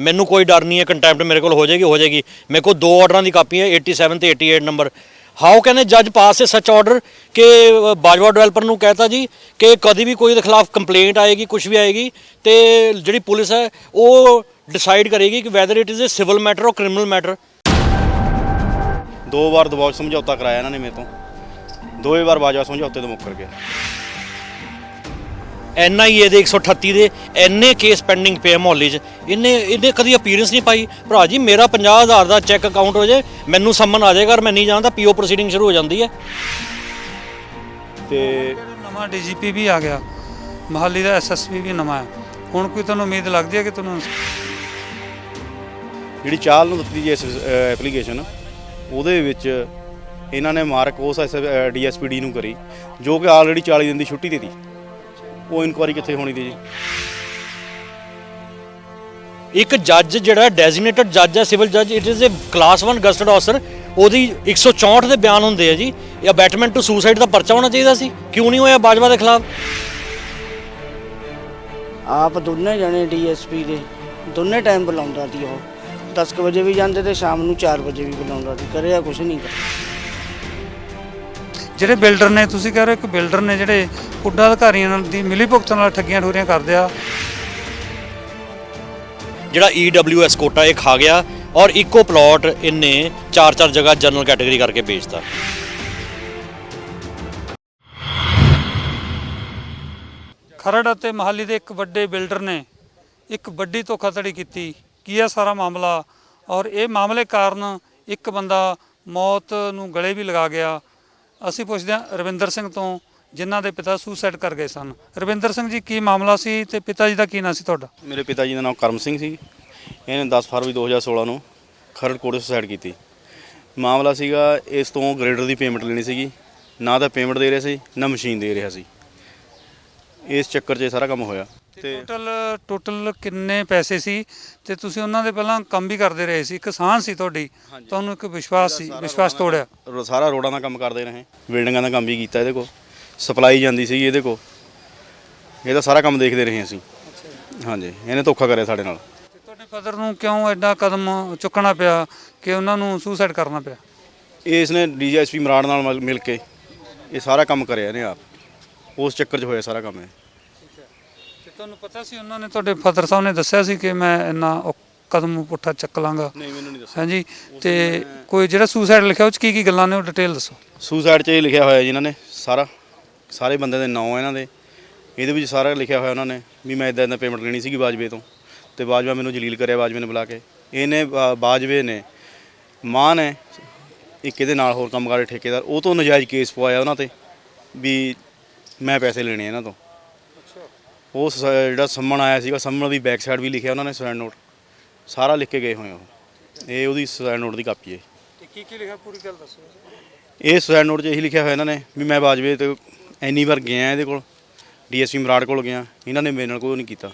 ਮੈਨੂੰ ਕੋਈ ਡਰ ਨਹੀਂ ਹੈ ਕੰਟੈਂਪਟ ਮੇਰੇ ਕੋਲ ਹੋ ਜਾਏਗੀ ਹੋ ਜਾਏਗੀ। ਮੇਰੇ ਕੋਲ ਦੋ ਆਰਡਰਾਂ ਦੀ ਕਾਪੀ ਹੈ 87 ਤੇ 88 ਨੰਬਰ ਹਾਊ ਕੈਨ ਅ ਜੱਜ ਪਾਸ ਅ ਸੱਚ ਆਰਡਰ ਕਿ ਬਾਜਵਾ ਡਿਵੈਲਪਰ ਨੂੰ ਕਹਤਾ ਜੀ ਕਿ ਕਦੀ ਵੀ ਕੋਈ ਦੇ ਖਿਲਾਫ ਕੰਪਲੇਂਟ ਆਏਗੀ ਕੁਝ ਵੀ ਆਏਗੀ, ਤੇ ਜਿਹੜੀ ਪੁਲਿਸ ਹੈ, ਉਹ ਡਿਸਾਈਡ ਕਰੇਗੀ ਕਿ whether it is a civil matter or criminal matter ਦੋ ਵਾਰ ਦਬਾਅ ਸਮਝੌਤਾ ਕਰਾਇਆ ਇਹਨਾਂ ਨੇ ਮੇਰੇ ਤੋਂ। ਦੋਵੇਂ ਵਾਰ ਬਾਜਵਾ ਸਮਝੌਤੇ ਤੋਂ ਮੁੱਕਰ ਗਿਆ। ਐਨਆਈਏ ਦੇ 138 ਦੇ ਐਨੇ ਕੇਸ ਪੈਂਡਿੰਗ ਪਏ ਆ ਮੁਹੱਲੇ 'ਚ। ਇਹਨੇ ਇਹਨੇ ਕਦੀ ਅਪੀਅਰੈਂਸ ਨਹੀਂ ਪਾਈ। ਭਰਾ ਜੀ ਮੇਰਾ 50000 ਦਾ ਚੈੱਕ ਅਕਾਊਂਟ ਹੋ ਜੇ ਮੈਨੂੰ ਸੰਮਨ ਆ ਜਾਏਗਾ ਔਰ ਮੈਂ ਨਹੀਂ ਜਾਣਦਾ ਪੀਓ ਪ੍ਰੋਸੀਡਿੰਗ ਸ਼ੁਰੂ ਹੋ ਜਾਂਦੀ ਹੈ। ਤੇ ਨਵਾਂ ਡੀਜੀਪੀ ਵੀ ਆ ਗਿਆ। ਮਹਾਲੀ ਦਾ ਐਸਐਸਪੀ ਵੀ ਨਵਾਂ ਹੈ। ਹੁਣ ਕੋਈ ਤੁਹਾਨੂੰ ਉਮੀਦ ਲੱਗਦੀ ਹੈ ਕਿ ਤੁਹਾਨੂੰ ਜਿਹੜੀ ਚਾਲ ਨੂੰ ਦਿੱਤੀ ਜੀ ਇਸ ਐਪਲੀਕੇਸ਼ਨ ਉਹਦੇ ਵਿੱਚ ਇਹਨਾਂ ਨੇ ਮਾਰਕ ਉਸ ਡੀਐਸਪੀਡੀ ਨੂੰ ਕਰੀ ਜੋ ਕਿ ਆਲਰੇਡੀ 40 ਦਿਨ ਦੀ ਛੁੱਟੀ ਦੇ ਦੀ ਉਹ ਇਨਕੁਆਰੀ ਕਿੱਥੇ ਹੋਣੀ ਦੀ ਜੀ? ਇੱਕ ਜੱਜ ਜਿਹੜਾ ਡੈਜ਼ਿਗਨੇਟਡ ਜੱਜ ਹੈ ਸਿਵਲ ਜੱਜ it is a class 1 gazetted officer ਉਹਦੀ 164 ਦੇ ਬਿਆਨ ਹੁੰਦੇ ਆ ਜੀ। ਇਹ ਅਬੈਟਮੈਂਟ ਟੂ ਸੁਸਾਈਡ ਦਾ ਪਰਚਾ ਹੋਣਾ ਚਾਹੀਦਾ ਸੀ। ਕਿਉਂ ਨਹੀਂ ਹੋਇਆ ਬਾਜਵਾ ਦੇ ਖਿਲਾਫ? ਆਪ ਦੋਨੇ ਜਣੇ ਡੀਐਸਪੀ ਦੇ ਦੋਨੇ ਟਾਈਮ ਬੁਲਾਉਂਦਾ ਸੀ ਉਹ। 10 ਕੁ ਵਜੇ ਵੀ ਜਾਂਦੇ ਤੇ ਸ਼ਾਮ ਨੂੰ 4 ਵਜੇ ਵੀ ਬੁਲਾਉਂਦਾ ਸੀ। ਕਰਿਆ ਕੁਛ ਨਹੀਂ। ਜਿਹੜੇ ਬਿਲਡਰ ਨੇ ਤੁਸੀਂ ਕਹਿ ਰਹੇ ਹੋ ਕਿ ਬਿਲਡਰ ਨੇ ਜਿਹੜੇ ਪੁੱਡਾ ਅਧਿਕਾਰੀਆਂ ਨਾਲ ਦੀ ਮਿਲੀ ਭੁਗਤਣ ਨਾਲ ਠੱਗੀਆਂ ਠੋਰੀਆਂ ਕਰਦੇ ਆ। ਜਿਹੜਾ EWS ਕੋਟਾ ਇਹ ਖਾ ਗਿਆ ਔਰ ਇੱਕੋ ਪਲਾਟ ਇਹਨੇ ਚਾਰ ਚਾਰ ਜਗ੍ਹਾ ਜਨਰਲ ਕੈਟਾਗਰੀ ਕਰਕੇ ਵੇਚਤਾ। ਖਰੜ ਅਤੇ ਮਹਾਲੀ ਦੇ ਇੱਕ ਵੱਡੇ ਬਿਲਡਰ ਨੇ ਇੱਕ ਵੱਡੀ ਧੋਖਾਧੜੀ ਕੀਤੀ। ਕੀ ਹੈ ਸਾਰਾ ਮਾਮਲਾ? ਔਰ ਇਹ ਮਾਮਲੇ ਕਾਰਨ ਇੱਕ ਬੰਦਾ ਮੌਤ ਨੂੰ ਗਲੇ ਵੀ ਲਗਾ ਗਿਆ। ਅਸੀਂ ਪੁੱਛਦੇ ਹਾਂ ਰਵਿੰਦਰ ਸਿੰਘ ਤੋਂ, ਜਿਨ੍ਹਾਂ ਦੇ ਪਿਤਾ ਸੁਸਾਈਡ ਕਰ ਗਏ ਸਨ। ਰਵਿੰਦਰ ਸਿੰਘ ਜੀ, ਕੀ ਮਾਮਲਾ ਸੀ ਤੇ ਪਿਤਾ ਜੀ ਦਾ ਕੀ ਨਾਂ ਸੀ ਤੁਹਾਡਾ? ਮੇਰੇ ਪਿਤਾ ਜੀ ਦਾ ਨਾਮ ਕਰਮ ਸਿੰਘ ਸੀ। ਇਹਨੇ 10 ਫਰਵਰੀ 2016 ਨੂੰ ਖਰੜ ਕੋੜੇ ਸੁਸਾਈਡ ਕੀਤੀ। ਮਾਮਲਾ ਸੀਗਾ ਇਸ ਤੋਂ ਗ੍ਰੇਡਰ ਦੀ ਪੇਮੈਂਟ ਲੈਣੀ ਸੀਗੀ। ਨਾ ਤਾਂ ਪੇਮੈਂਟ ਦੇ ਰਿਹਾ ਸੀ, ਨਾ ਮਸ਼ੀਨ ਦੇ ਰਿਹਾ ਸੀ। ਇਸ ਚੱਕਰ 'ਚ ਇਹ ਸਾਰਾ ਕੰਮ ਹੋਇਆ। ਤੇ ਟੋਟਲ ਟੋਟਲ ਕਿੰਨੇ ਪੈਸੇ ਸੀ? ਤੇ ਤੁਸੀਂ ਉਹਨਾਂ ਦੇ ਪਹਿਲਾਂ ਕੰਮ ਵੀ ਕਰਦੇ ਰਹੇ ਸੀ। ਕਿਸਾਨ ਸੀ ਤੁਹਾਡੀ। ਤੁਹਾਨੂੰ ਇੱਕ ਵਿਸ਼ਵਾਸ ਸੀ ਵਿਸ਼ਵਾਸ ਤੋੜਿਆ। ਰੋ- ਸਾਰਾ ਰੋਡਾਂ ਦਾ ਕੰਮ ਕਰਦੇ ਰਹੇ। ਬਿਲਡਿੰਗਾਂ ਦਾ ਕੰਮ ਵੀ ਕੀਤਾ ਇਹਦੇ ਕੋਲ। ਸਪਲਾਈ ਜਾਂਦੀ ਸੀ ਇਹਦੇ ਕੋਲ। ਇਹਦਾ ਸਾਰਾ ਕੰਮ ਦੇਖਦੇ ਰਹੇ ਅਸੀਂ। ਹਾਂਜੀ। ਇਹਨੇ ਧੋਖਾ ਕਰਿਆ ਸਾਡੇ ਨਾਲ। ਤੇ ਤੁਹਾਡੇ ਫਾਦਰ ਨੂੰ ਕਿਉਂ ਐਡਾ ਕਦਮ ਚੁੱਕਣਾ ਪਿਆ ਕਿ ਉਹਨਾਂ ਨੂੰ ਸੁਸਾਈਡ ਕਰਨਾ ਪਿਆ? ਇਸ ਨੇ ਡੀਜੀਐਸਪੀ ਮਰਾੜ ਨਾਲ ਮਿਲ- ਮਿਲ ਕੇ ਇਹ ਸਾਰਾ ਕੰਮ ਕਰਿਆ ਇਹਨੇ ਆਪ। ਉਸ ਚੱਕਰ 'ਚ ਹੋਇਆ ਸਾਰਾ ਕੰਮ ਇਹ। ਤੁਹਾਨੂੰ ਪਤਾ ਸੀ ਉਹਨਾਂ ਨੇ ਤੁਹਾਡੇ ਫਾਦਰ ਸਾਹਿਬ ਨੇ ਦੱਸਿਆ ਸੀ ਕਿ ਮੈਂ ਇੰਨਾ ਕਦਮ ਪੁੱਠਾ ਚੱਕ ਲਾਂਗਾ। ਨਹੀਂ ਮੈਨੂੰ ਨਹੀਂ ਦੱਸਿਆ। ਹਾਂਜੀ ਤੇ ਕੋਈ ਜਿਹੜਾ ਸੁਸਾਈਡ ਲਿਖਿਆ ਉਹ ਚ ਕੀ ਕੀ ਗੱਲਾਂ ਨੇ ਉਹ ਡਿਟੇਲ ਦੱਸੋ। ਸੁਸਾਈਡ 'ਚ ਇਹ ਲਿਖਿਆ ਹੋਇਆ ਜੀ ਇਹਨਾਂ ਨੇ ਸਾਰਾ। ਸਾਰੇ ਬੰਦੇ ਦੇ ਨਾਂ ਇਹਨਾਂ ਦੇ। ਇਹਦੇ ਵਿੱਚ ਸਾਰਾ ਲਿਖਿਆ ਹੋਇਆ ਉਹਨਾਂ ਨੇ ਵੀ ਮੈਂ ਇਦਾਂ ਇਦਾਂ ਪੇਮੈਂਟ ਲੈਣੀ ਸੀਗੀ ਬਾਜਵੇ ਤੋਂ। ਤੇ ਬਾਜਵਾ ਮੈਨੂੰ ਜਲੀਲ ਕਰਿਆ ਬਾਜਵੇ ਨੇ ਬੁਲਾ ਕੇ। ਇਹਨੇ ਬਾ- ਬਾਜਵੇ ਨੇ ਮਾਂ ਨੇ ਇੱਕ ਇਹਦੇ ਨਾਲ ਹੋਰ ਕੰਮ ਕਰਦੇ ਠੇਕੇਦਾਰ ਉਹ ਤੋਂ ਨਜਾਇਜ਼ ਕੇਸ ਪਵਾਇਆ ਉਹਨਾਂ ਤੇ ਵੀ ਮੈਂ ਪੈਸੇ ਲੈਣੇ ਇਹਨਾਂ ਤੋਂ। ਉਹ ਸ- ਜਿਹੜਾ ਸੰਮਣ ਆਇਆ ਸੀਗਾ ਸੰਮਣ ਦੀ ਬੈਕ ਸਾਈਡ ਵੀ ਲਿਖਿਆ ਉਹਨਾਂ ਨੇ ਸੁਸਾਈਡ ਨੋਟ ਸਾਰਾ ਲਿਖ ਕੇ ਗਏ ਹੋਏ ਉਹ। ਇਹ ਉਹਦੀ ਸੁਸਾਈਡ ਨੋਟ ਦੀ ਕਾਪੀ ਹੈ ਤੇ ਕੀ ਕੀ ਲਿਖਿਆ? ਪੂਰੀ ਗੱਲ ਦੱਸੋ। ਇਹ ਸੁਸਾਈਡ ਨੋਟ 'ਚ ਇਹੀ ਲਿਖਿਆ ਹੋਇਆ ਇਹਨਾਂ ਨੇ ਵੀ ਮੈਂ ਬਾਜਵੇ ਤੇ ਐਨੀ ਵਾਰ ਗਿਆ ਇਹਦੇ ਕੋਲ। ਡੀਐਸਪੀ ਮਰਾੜ ਕੋਲ ਗਿਆ। ਇਹਨਾਂ ਨੇ ਮੇਰੇ ਨਾਲ ਕੋਈ ਨਹੀਂ ਕੀਤਾ।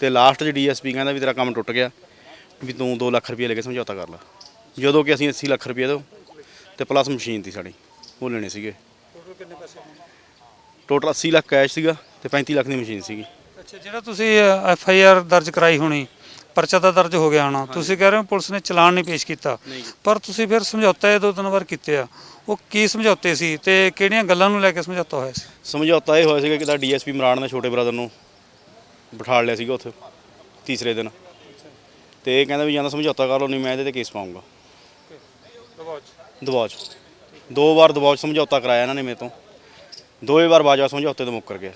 ਤੇ ਲਾਸਟ 'ਚ ਡੀਐਸਪੀ ਕਹਿੰਦਾ ਵੀ ਤੇਰਾ ਕੰਮ ਟੁੱਟ ਗਿਆ ਵੀ ਤੂੰ 2 ਲੱਖ ਰੁਪਏ ਲੈ ਕੇ ਸਮਝੌਤਾ ਕਰ ਲੈ। ਜਦੋਂ ਕਿ ਅਸੀਂ 80 ਲੱਖ ਰੁਪਏ ਦੋ ਤੇ ਪਲੱਸ ਮਸ਼ੀਨ ਤੀ ਸਾਡੀ। ਉਹ ਲੈਣੇ ਸੀਗੇ। ਟੋਟਲ ਕਿੰਨੇ ਪੈਸੇ ਟੋਟਲ 80 ਲੱਖ ਕੈਸ਼ ਸੀਗਾ। ਤੇ 35 ਲੱਖ ਦੀ ਮਸ਼ੀਨ ਸੀਗੀ। ਅੱਛਾ ਜਿਹੜਾ ਤੁਸੀਂ ਐਫ ਆਈ ਆਰ ਦਰਜ ਕਰਾਈ ਹੋਣੀ ਪਰਚਾ ਤਾਂ ਦਰਜ ਹੋ ਗਿਆ ਹੋਣਾ। ਤੁਸੀਂ ਕਹਿ ਰਹੇ ਹੋ ਪੁਲਿਸ ਨੇ ਚਲਾਨ ਨਹੀਂ ਪੇਸ਼ ਕੀਤਾ। ਪਰ ਤੁਸੀਂ ਫਿਰ ਸਮਝੌਤਾ ਇਹ ਦੋ ਤਿੰਨ ਵਾਰ ਕੀਤੇ ਆ। ਉਹ ਕੀ ਸਮਝੌਤੇ ਸੀ ਤੇ ਕਿਹੜੀਆਂ ਗੱਲਾਂ ਨੂੰ ਲੈ ਕੇ ਸਮਝੌਤਾ ਹੋਇਆ ਸੀ? ਸਮਝੌਤਾ ਇਹ ਹੋਇਆ ਸੀਗਾ ਕਿ ਦਾ ਡੀਐਸਪੀ ਮਰਾੜ ਨੇ ਛੋਟੇ ਬ੍ਰਦਰ ਨੂੰ ਬਿਠਾ ਲਿਆ ਸੀਗਾ ਉੱਥੇ ਤੀਸਰੇ ਦਿਨ। ਤੇ ਇਹ ਕਹਿੰਦਾ ਵੀ ਜਾਂ ਤਾਂ ਸਮਝੌਤਾ ਕਰ ਲਓ ਨਹੀਂ ਮੈਂ ਇਹਦੇ ਤੇ ਕੇਸ ਪਾਉਂਗਾ 'ਚ। ਦੋ ਵਾਰ 'ਚ ਸਮਝੌਤਾ ਕਰਾਇਆ ਇਹਨਾਂ ਨੇ ਮੇਰੇ ਤੋਂ। ਦੋਵੇਂ ਵਾਰ ਬਾਜਵਾ ਸਮਝੌਤੇ ਤੋਂ ਮੁੱਕਰ ਗਿਆ।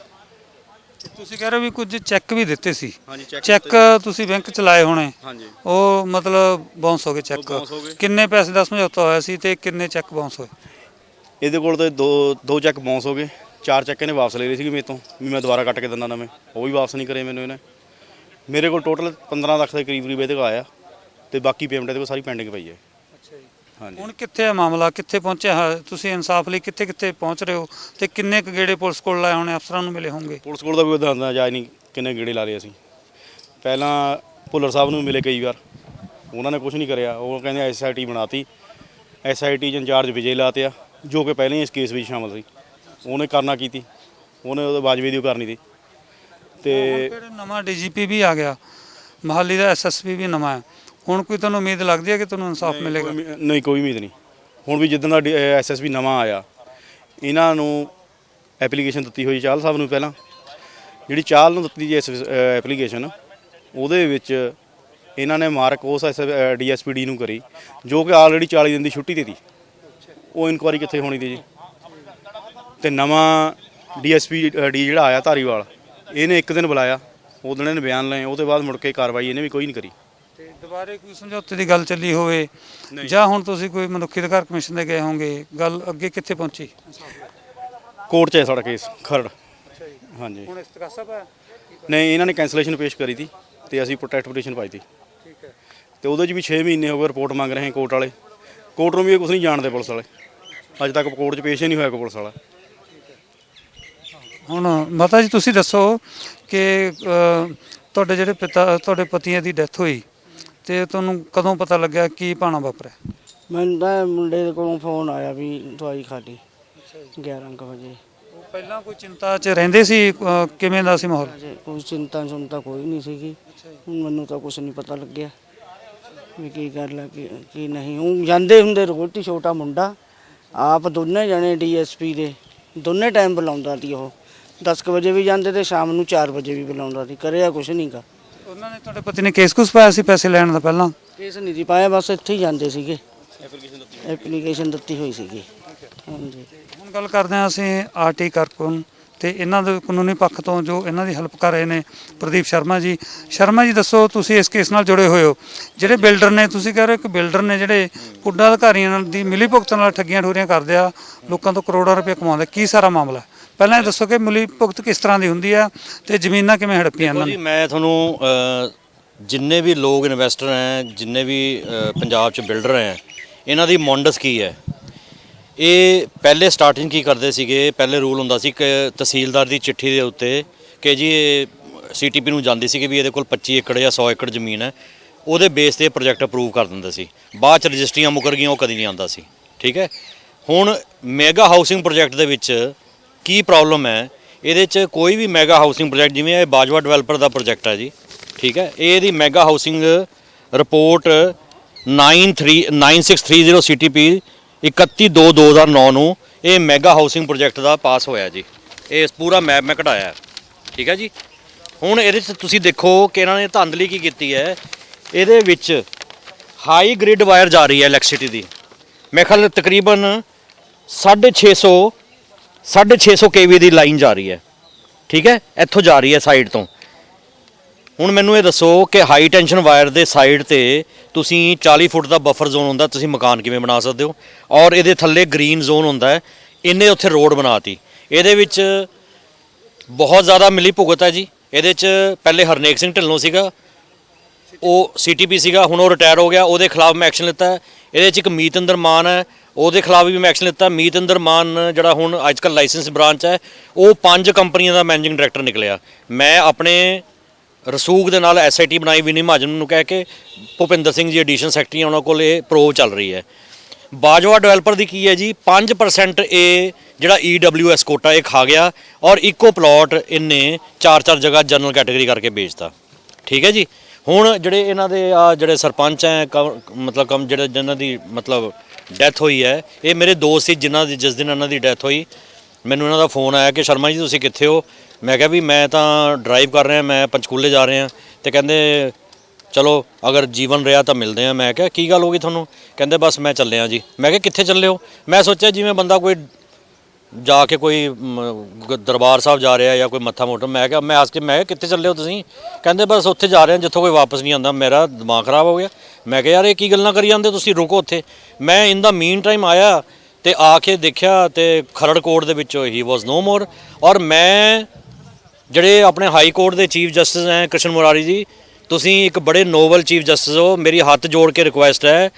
ਤੁਸੀਂ ਕਹਿ ਰਹੇ ਹੋ ਵੀ ਕੁਝ ਚੈੱਕ ਵੀ ਦਿੱਤੇ ਸੀ। ਹਾਂਜੀ ਚੈੱਕ ਤੁਸੀਂ ਬੈਂਕ ਚ ਲਾਏ ਹੋਣੇ। ਹਾਂਜੀ। ਉਹ ਮਤਲਬ ਬਾਉਂਸ ਹੋ ਗਏ ਚੈੱਕ। ਉਹ bounce ਹੋ ਗਏ। ਕਿੰਨੇ ਪੈਸੇ ਦਾ ਸਮਝੌਤਾ ਹੋਇਆ ਸੀ ਤੇ ਕਿੰਨੇ ਚੈੱਕ ਬਾਉਂਸ ਹੋਏ? ਇਹਦੇ ਕੋਲ ਤੇ ਦੋ ਦੋ ਚੈੱਕ ਬਾਉਂਸ ਹੋ ਗਏ। ਚਾਰ ਚੈੱਕ ਇਹਨੇ ਵਾਪਸ ਲੈ ਲਏ ਸੀਗੇ ਮੇਰੇ ਤੋਂ ਵੀ ਮੈਂ ਦੁਬਾਰਾ ਕੱਟ ਕੇ ਦਿੰਦਾ ਨਵੇਂ। ਉਹ ਵੀ ਵਾਪਸ ਨਹੀਂ ਕਰੇ ਮੈਨੂੰ ਇਹਨੇ। ਮੇਰੇ ਕੋਲ ਟੋਟਲ 15 ਲੱਖ ਦੇ ਕਰੀਬ ਕਰੀਬ ਇਹਦੇ ਕੋਲ ਆਇਆ। ਤੇ ਬਾਕੀ ਪੇਮੈਂਟ ਇਹਦੇ ਕੋਲ ਸਾਰੀ ਪੈਂਡਿੰਗ ਪਈ ਹੈ। ਹਾਂਜੀ। ਹੁਣ ਕਿੱਥੇ ਹੈ ਮਾਮਲਾ? ਕਿੱਥੇ ਪਹੁੰਚਿਆ? ਹੈ? ਤੁਸੀਂ ਇਨਸਾਫ ਲਈ ਕਿੱਥੇ ਕਿੱਥੇ ਪਹੁੰਚ ਰਹੇ ਹੋ? ਤੇ ਕਿੰਨੇ ਕੁ ਗੇੜੇ ਪੁਲਿਸ ਕੋਲ ਲਾਏ ਹੋਣੇ? ਅਫਸਰਾਂ ਨੂੰ ਮਿਲੇ ਹੋਣਗੇ? ਪੁਲਿਸ ਕੋਲ ਦਾ ਵੀ ਉਹਦਾ ਜਾਇਜ਼ ਨਹੀਂ ਕਿੰਨੇ ਗੇੜੇ ਲਾ ਲਏ ਅਸੀਂ। ਪਹਿਲਾਂ ਭੁੱਲਰ ਸਾਹਿਬ ਨੂੰ ਮਿਲੇ ਕਈ ਵਾਰ। ਉਹਨਾਂ ਨੇ ਕੁਝ ਨਹੀਂ ਕਰਿਆ। ਉਹ ਕਹਿੰਦੇ ਐਸਆਈਟੀ ਬਣਾਤੀ। ਐਸਆਈਟੀ ਚ ਇੰਚਾਰਜ ਵਿਜੇ ਲਾਤਿਆ ਜੋ ਕਿ ਪਹਿਲਾਂ ਹੀ ਇਸ ਕੇਸ ਵਿੱਚ ਸ਼ਾਮਲ ਸੀ। ਉਹਨੇ ਕਰਨਾ ਕੀਤੀ। ਉਹਨੇ ਉਹਦੇ ਬਾਜਵੇ ਦੀ ਉਹ ਕਰਨੀ ਸੀ। ਤੇ ਫਿਰ ਨਵਾਂ ਡੀਜੀਪੀ ਵੀ ਆ ਗਿਆ। ਮਹਾਲੀ ਦਾ ਐਸਐਸਪੀ ਵੀ ਨਵਾਂ ਹੈ। ਹੁਣ ਕੋਈ ਤੁਹਾਨੂੰ ਉਮੀਦ ਲੱਗਦੀ ਹੈ ਕਿ ਤੁਹਾਨੂੰ ਇਨਸਾਫ ਮਿਲੇਗਾ? ਕੋਈ ਉਮੀ- ਨਹੀਂ ਕੋਈ ਉਮੀਦ ਨਹੀਂ। ਹੁਣ ਵੀ ਜਿੱਦਾਂ ਦਾ ਐਸਐਸਪੀ ਨਵਾਂ ਆਇਆ ਇਹਨਾਂ ਨੂੰ ਐਪਲੀਕੇਸ਼ਨ ਦਿੱਤੀ ਹੋਈ ਚਾਹਲ ਸਾਹਿਬ ਨੂੰ ਪਹਿਲਾਂ। ਜਿਹੜੀ ਚਾਹਲ ਨੂੰ ਦਿੱਤੀ ਜੀ ਐਪਲੀਕੇਸ਼ਨ ਉਹਦੇ ਵਿੱਚ ਇਹਨਾਂ ਨੇ ਮਾਰਕ ਉਸ ਡੀਐਸਪੀਡੀ ਨੂੰ ਕਰੀ ਜੋ ਕਿ ਆਲਰੇਡੀ 40 ਦਿਨ ਦੀ ਛੁੱਟੀ ਦੇ ਦੀ ਉਹ ਇਨਕੁਆਰੀ ਕਿੱਥੇ ਹੋਣੀ ਦੀ ਜੀ? ਤੇ ਨਵਾਂ ਡੀਐਸਪੀ ਡੀ ਜਿਹੜਾ ਆਇਆ ਧਾਰੀਵਾਲ ਇਹਨੇ ਇੱਕ ਦਿਨ ਬੁਲਾਇਆ ਉਹ ਦਿਨ ਇਹਨੇ ਬਿਆਨ ਲਏ ਉਹਦੇ ਬਾਅਦ ਮੁੜ ਕੇ ਕਾਰਵਾਈ ਇਹਨੇ ਵੀ ਕੋਈ ਨਹੀਂ ਕਰੀ। ਤੇ ਦੁਬਾਰੇ ਕੋਈ ਸਮਝੌਤੇ ਦੀ ਗੱਲ ਚੱਲੀ ਹੋਵੇ ਜਾਂ ਹੁਣ ਤੁਸੀਂ ਕੋਈ ਮਨੁੱਖੀ ਅਧਿਕਾਰ ਕਮਿਸ਼ਨ ਦੇ ਗਏ ਹੋਵੋਗੇ ਗੱਲ ਅੱਗੇ ਕਿੱਥੇ ਪਹੁੰਚੀ? ਕੋਰਟ 'ਚ ਹੈ ਸਾਡਾ ਕੇਸ ਖਰੜ। ਹਾਂਜੀ। ਹੁਣ ਇਸਤਗਾਸਾ ਪਾਇਆ ਨਹੀਂ ਇਹਨਾਂ ਨੇ ਕੈਂਸਲੇਸ਼ਨ ਪੇਸ਼ ਕਰੀ ਤੀ ਤੇ ਅਸੀਂ ਪ੍ਰੋਟੈਕਟ ਪਟੀਸ਼ਨ ਪਾਈ ਤੀ ਠੀਕ ਹੈ। ਤੇ ਉਹਦੇ 'ਚ ਵੀ 6 ਮਹੀਨੇ ਹੋ ਗਏ ਰਿਪੋਰਟ ਮੰਗ ਰਹੇ ਕੋਰਟ ਵਾਲੇ। ਕੋਰਟ ਨੂੰ ਵੀ ਕੁਝ ਨਹੀਂ ਜਾਣਦੇ ਪੁਲਿਸ ਵਾਲੇ। ਅੱਜ ਤੱਕ ਕੋਰਟ 'ਚ ਪੇਸ਼ ਹੀ ਨਹੀਂ ਹੋਇਆ ਕੋਈ ਪੁਲਿਸ ਵਾਲਾ। ਹੁਣ ਮਾਤਾ ਜੀ ਤੁਸੀਂ ਦੱਸੋ ਕਿ ਤੁਹਾਡੇ ਜਿਹੜੇ ਪਿਤਾ ਤੁਹਾਡੇ ਪਤੀਆਂ ਦੀ ਡੈਥ ਹੋਈ। ਤੇ ਤੁਹਾਨੂੰ ਕਦੋਂ ਪਤਾ ਲੱਗਿਆ ਕੀ ਪਾਣਾ ਵਾਪਰਿਆ? ਮੈਨੂੰ ਤਾਂ ਮੁੰਡੇ ਦੇ ਕੋਲੋਂ ਫੋਨ ਆਇਆ ਵੀ ਦਵਾਈ ਖਾ ਲਈ 11 ਕੁ ਵਜੇ। ਉਹ ਪਹਿਲਾਂ ਕੋਈ ਚਿੰਤਾ 'ਚ ਰਹਿੰਦੇ ਸੀ? ਅ, ਕਿਵੇਂ ਦਾ ਸੀ ਮਾਹੌਲ? ਅਜੇ ਕੋਈ ਚਿੰਤਾ ਚੁੰਤਾ ਕੋਈ ਨਹੀਂ ਸੀਗੀ। ਹੁਣ ਮੈਨੂੰ ਤਾਂ ਕੁਝ ਨਹੀਂ ਪਤਾ ਲੱਗਿਆ ਵੀ ਕੀ ਗੱਲ ਹੈ ਕੀ ਕੀ ਨਹੀਂ। ਉਹ ਜਾਂਦੇ ਹੁੰਦੇ ਰੋਟੀ ਛੋਟਾ ਮੁੰਡਾ ਆਪ ਦੋਨੇ ਜਣੇ ਡੀਐਸਪੀ ਦੇ ਦੋਨੇ ਟਾਈਮ ਬੁਲਾਉਂਦਾ ਸੀ ਉਹ। 10 ਕੁ ਵਜੇ ਵੀ ਜਾਂਦੇ ਤੇ ਸ਼ਾਮ ਨੂੰ 4 ਵਜੇ ਵੀ ਬੁਲਾਉਂਦਾ ਸੀ ਕਰਿਆ ਕੁਝ ਨਹੀਂਗਾ ਉਹਨਾਂ ਨੇ ਤੁਹਾਡੇ ਪਤੀ ਨੇ ਕੇਸ ਕੁਸ ਪਾਇਆ ਸੀ ਪੈਸੇ ਲੈਣ ਦਾ ਪਹਿਲਾਂ? ਕੇਸ ਨਹੀਂ ਸੀ ਪਾਇਆ ਬਸ ਇੱਥੇ ਹੀ ਜਾਂਦੇ ਸੀਗੇ। ਐਪਲੀਕੇਸ਼ਨ ਦਿੱਤੀ ਹੋਈ ਸੀਗੀ। ਹਾਂਜੀ। ਹੁਣ ਗੱਲ ਕਰਦੇ ਹਾਂ ਅਸੀਂ ਆਰਟੀ ਕਾਰਕੁਨ ਤੇ ਇਹਨਾਂ ਦੇ ਕਾਨੂੰਨੀ ਪੱਖ ਤੋਂ ਜੋ ਇਹਨਾਂ ਦੀ ਹੈਲਪ ਕਰ ਰਹੇ ਨੇ ਪ੍ਰਦੀਪ ਸ਼ਰਮਾ ਜੀ। ਸ਼ਰਮਾ ਜੀ ਦੱਸੋ ਤੁਸੀਂ ਇਸ ਕੇਸ ਨਾਲ ਜੁੜੇ ਹੋਏ ਹੋ। ਜਿਹੜੇ ਬਿਲਡਰ ਨੇ ਤੁਸੀਂ ਕਹਿ ਰਹੇ ਹੋ ਕਿ ਬਿਲਡਰ ਨੇ ਜਿਹੜੇ ਪੁੱਡਾ ਅਧਿਕਾਰੀਆਂ ਨਾਲ ਦੀ ਮਿਲੀ ਭੁਗਤ ਨਾਲ ਠੱਗੀਆਂ ਠੋਰੀਆਂ ਕਰਦੇ ਆ ਲੋਕਾਂ ਤੋਂ ਕਰੋੜਾਂ ਰੁਪਏ ਕਮਾਉਂਦੇ ਕੀ ਸਾਰਾ ਮਾਮਲਾ? ਪਹਿਲਾਂ ਇਹ ਦੱਸੋ ਕਿ ਮਿਲੀ ਭੁਗਤ ਕਿਸ ਤਰ੍ਹਾਂ ਦੀ ਹੁੰਦੀ ਆ ਤੇ ਜ਼ਮੀਨਾਂ ਕਿਵੇਂ ਹੜਪੀਆਂ ਇਹਨਾਂ ਜੀ ਨੇ? ਮੈਂ ਤੁਹਾਨੂੰ ਅ, ਜਿੰਨੇ ਵੀ ਲੋਕ ਇਨਵੈਸਟਰ ਹੈ ਜਿੰਨੇ ਵੀ ਅ, ਪੰਜਾਬ 'ਚ ਬਿਲਡਰ ਹੈ ਇਹਨਾਂ ਦੀ ਮੌਂਡਸ ਕੀ ਹੈ ਇਹ ਪਹਿਲੇ ਸਟਾਰਟਿੰਗ ਕੀ ਕਰਦੇ ਸੀਗੇ? ਪਹਿਲੇ ਰੂਲ ਹੁੰਦਾ ਸੀ ਕਿ ਤਹਿਸੀਲਦਾਰ ਦੀ ਚਿੱਠੀ ਦੇ ਉੱਤੇ ਕਿ ਜੀ ਇਹ ਸੀਟੀਪੀ ਨੂੰ ਜਾਂਦੀ ਸੀ ਕਿ ਵੀ ਇਹਦੇ ਕੋਲ 25 ਏਕੜ ਜਾਂ 100 ਏਕੜ ਜ਼ਮੀਨ ਹੈ ਉਹਦੇ ਬੇਸ ਤੇ ਪ੍ਰੋਜੈਕਟ ਅਪਰੂਵ ਕਰ ਦਿੰਦੇ ਸੀ। ਬਾਅਦ ਚ ਰਜਿਸਟਰੀਆਂ ਮੁਕਰ ਗਈਆਂ ਉਹ ਕਦੀ ਨਹੀਂ ਆਉਂਦਾ ਸੀ। ਠੀਕ ਹੈ ਹੁਣ ਮੈਗਾ ਹਾਊਸਿੰਗ ਪ੍ਰੋਜੈਕਟ ਦੇ ਵਿੱਚ ਕੀ ਪ੍ਰੋਬਲਮ ਹੈ? ਇਹਦੇ ਚ ਕੋਈ ਵੀ ਮੈਗਾ ਹਾਊਸਿੰਗ ਪ੍ਰੋਜੈਕਟ ਜਿਵੇਂ ਇਹ ਬਾਜਵਾ ਡਿਵੈਲਪਰ ਦਾ ਪ੍ਰੋਜੈਕਟ ਹੈ ਜੀ, ਠੀਕ ਹੈ? ਇਹ ਇਹਦੀ ਮੈਗਾ ਹਾਊਸਿੰਗ ਰਿਪੋਰਟ 93 9630 ਸੀਟੀਪੀ 31/2/2009 ਨੂੰ ਇਹ ਮੈਗਾ ਹਾਊਸਿੰਗ ਪ੍ਰੋਜੈਕਟ ਦਾ ਪਾਸ ਹੋਇਆ ਜੀ। ਇਹ ਪੂਰਾ ਮੈਪ ਮੈਂ ਕਢਾਇਆ। ਠੀਕ ਹੈ ਜੀ? ਹੁਣ ਇਹਦੇ 'ਚ ਤੁਸੀਂ ਦੇਖੋ ਕਿ ਇਹਨਾਂ ਨੇ ਧੰਦਲੀ ਕੀ ਕੀਤੀ ਹੈ? ਇਹਦੇ ਵਿੱਚ ਹਾਈ ਗ੍ਰਿਡ ਵਾਇਰ ਜਾ ਰਹੀ ਹੈ ਇਲੈਕਟ੍ਰਿਸਿਟੀ ਦੀ। ਮੇਰੇ ਖਿਆਲ ਤਕਰੀਬਨ 650 650 ਕੇਵੀ ਦੀ ਲਾਈਨ ਜਾ ਰਹੀ ਹੈ। ਠੀਕ ਹੈ? ਇੱਥੋਂ ਜਾ ਰਹੀ ਹੈ ਸਾਈਡ ਤੋਂ। ਹੁਣ ਮੈਨੂੰ ਇਹ ਦੱਸੋ ਕਿ ਹਾਈ ਟੈਂਸ਼ਨ ਵਾਇਰ ਦੇ ਸਾਈਡ ਤੇ ਤੁਸੀਂ 40 ਫੁੱਟ ਦਾ ਬਫਰ ਜ਼ੋਨ ਹੁੰਦਾ, ਤੁਸੀਂ ਮਕਾਨ ਕਿਵੇਂ ਬਣਾ ਸਕਦੇ ਹੋ? ਔਰ ਇਹਦੇ ਥੱਲੇ ਗ੍ਰੀਨ ਜ਼ੋਨ ਹੁੰਦਾ ਹੈ। ਇਹਨੇ ਉੱਥੇ ਰੋਡ ਬਣਾਤੀ। ਇਹਦੇ ਵਿੱਚ ਬਹੁਤ ਜ਼ਿਆਦਾ ਮਿਲੀ ਭੁਗਤ ਹੈ ਜੀ। ਇਹਦੇ 'ਚ ਪਹਿਲੇ ਹਰਨੇਕ ਸਿੰਘ ਢਿੱਲੋਂ ਸੀਗਾ। ਉਹ ਸੀਟੀਪੀ ਸੀਗਾ। ਹੁਣ ਉਹ ਰਿਟਾਇਰ ਹੋ ਗਿਆ। ਉਹਦੇ ਖਿਲਾਫ ਮੈਂ ਐਕਸ਼ਨ ਲਿੱਤਾ ਇਹਦੇ 'ਚ ਇੱਕ ਮੀਤ ਮੀਤਿੰਦਰ ਮਾਨ ਹੈ। ਉਹਦੇ ਖਿਲਾਫ ਵੀ ਮੈਂ ਐਕਸ਼ਨ ਲਿੱਤਾ। ਮੀਤਿੰਦਰ ਮਾਨ ਜਿਹੜਾ ਹੁਣ ਅੱਜਕੱਲ ਲਾਇਸੈਂਸ ਬ੍ਰਾਂਚ ਹੈ, ਉਹ ਪੰਜ ਕੰਪਨੀਆਂ ਦਾ ਮੈਨੇਜਿੰਗ ਡਾਇਰੈਕਟਰ ਨਿਕਲਿਆ। ਮੈਂ ਆਪਣੇ ਰਸੂਖ ਦੇ ਨਾਲ ਐਸਆਈਟੀ ਬਣਾਈ, ਵਿਨੀ ਮਹਾਜਨ ਨੂੰ ਕਹਿ ਕੇ, ਭੁਪਿੰਦਰ ਸਿੰਘ ਜੀ ਐਡੀਸ਼ਨ ਸੈਕਟਰੀ ਉਹਨਾਂ ਕੋਲ ਇਹ ਪ੍ਰੋ ਚੱਲ ਰਹੀ ਹੈ। ਬਾਜਵਾ ਡਿਵੈਲਪਰ ਦੀ ਕੀ ਹੈ ਜੀ? 5% ਇਹ ਜਿਹੜਾ EWS ਕੋਟਾ, ਇਹ ਖਾ ਗਿਆ ਔਰ ਇੱਕੋ ਪਲਾਟ ਇਹਨੇ ਚਾਰ ਚਾਰ ਜਗ੍ਹਾ ਜਨਰਲ ਕੈਟਾਗਰੀ ਕਰਕੇ ਵੇਚਤਾ। ਠੀਕ ਹੈ ਜੀ? ਹੁਣ ਜਿਹੜੇ ਇਹਨਾਂ ਦੇ ਆ ਜਿਹੜੇ ਸਰਪੰਚ ਹੈ ਕਮ- ਮਤਲਬ ਕਮ ਜਿਹੜੇ ਜਿਨ੍ਹਾਂ ਦੀ ਮਤਲਬ ਡੈਥ ਹੋਈ ਹੈ। ਇਹ ਮੇਰੇ ਦੋਸਤ ਸੀ, ਜਿਨ੍ਹਾਂ ਦੀ ਜਿਸ ਦਿਨ ਇਹਨਾਂ ਦੀ ਡੈਥ ਹੋਈ, ਮੈਨੂੰ ਇਹਨਾਂ ਦਾ ਫੋਨ ਆਇਆ ਕਿ, ਸ਼ਰਮਾ ਜੀ, ਤੁਸੀਂ ਕਿੱਥੇ ਹੋ? ਮੈਂ ਕਿਹਾ ਵੀ ਮੈਂ ਤਾਂ ਡਰਾਈਵ ਕਰ ਰਿਹਾ, ਮੈਂ ਪੰਚਕੂਲੇ ਜਾ ਰਿਹਾ। ਤੇ ਕਹਿੰਦੇ, ਚਲੋ, ਅਗਰ ਜੀਵਨ ਰਿਹਾ ਤਾਂ ਮਿਲਦੇ ਆ ਮੈਂ ਕਿਹਾ, ਕੀ ਗੱਲ ਹੋ ਗਈ ਤੁਹਾਨੂੰ? ਕਹਿੰਦੇ, ਬਸ ਮੈਂ ਚੱਲਿਆ ਜੀ। ਮੈਂ ਕਿਹਾ, ਕਿੱਥੇ ਚੱਲੇ ਹੋ? ਮੈਂ ਸੋਚਿਆ, ਜਿਵੇਂ ਬੰਦਾ ਕੋਈ ਜਾ ਕੇ ਕੋਈ ਮ, ਗ- ਦਰਬਾਰ ਸਾਹਿਬ ਜਾ ਰਿਹਾ ਜਾਂ ਕੋਈ ਮੱਥਾ ਮੋਟਾ ਮੈਂ ਕਿਹਾ ਮੈਂ ਆਸ ਕੇ ਮੈਂ ਕਿਹਾ ਕਿੱਥੇ ਚੱਲੇ ਹੋ ਤੁਸੀਂ? ਕਹਿੰਦੇ ਬਸ ਉੱਥੇ ਜਾ ਰਹੇ ਹਾਂ ਜਿੱਥੋਂ ਕੋਈ ਵਾਪਸ ਨਹੀਂ ਆਉਂਦਾ ਮੇਰਾ ਦਿਮਾਗ ਖਰਾਬ ਹੋ ਗਿਆ। ਮੈਂ ਕਿਹਾ ਯਾਰ ਇਹ ਕੀ ਗੱਲਾਂ ਕਰੀ ਜਾਂਦੇ ਤੁਸੀਂ? ਰੁਕੋ ਉੱਥੇ। ਮੈਂ ਇਨ ਦਾ ਮੀਨ ਟਾਈਮ ਆਇਆ ਤੇ ਆ ਕੇ ਦੇਖਿਆ ਤੇ ਖਰੜ ਕੋਰਟ ਦੇ ਵਿੱਚ ਹੀ ਵਾਸ ਨੋ ਮੋਰ ਔਰ ਮੈਂ ਜਿਹੜੇ ਆਪਣੇ ਹਾਈ ਕੋਰਟ ਦੇ ਚੀਫ ਜਸਟਿਸ ਹੈ ਕ੍ਰਿਸ਼ਨ ਮੁਰਾਰੀ ਜੀ ਤੁਸੀਂ ਇੱਕ ਬੜੇ ਨੋਬਲ ਚੀਫ ਜਸਟਿਸ ਹੋ ਮੇਰੀ ਹੱਥ ਜੋੜ ਕੇ ਰਿਕੁਐਸਟ ਹੈ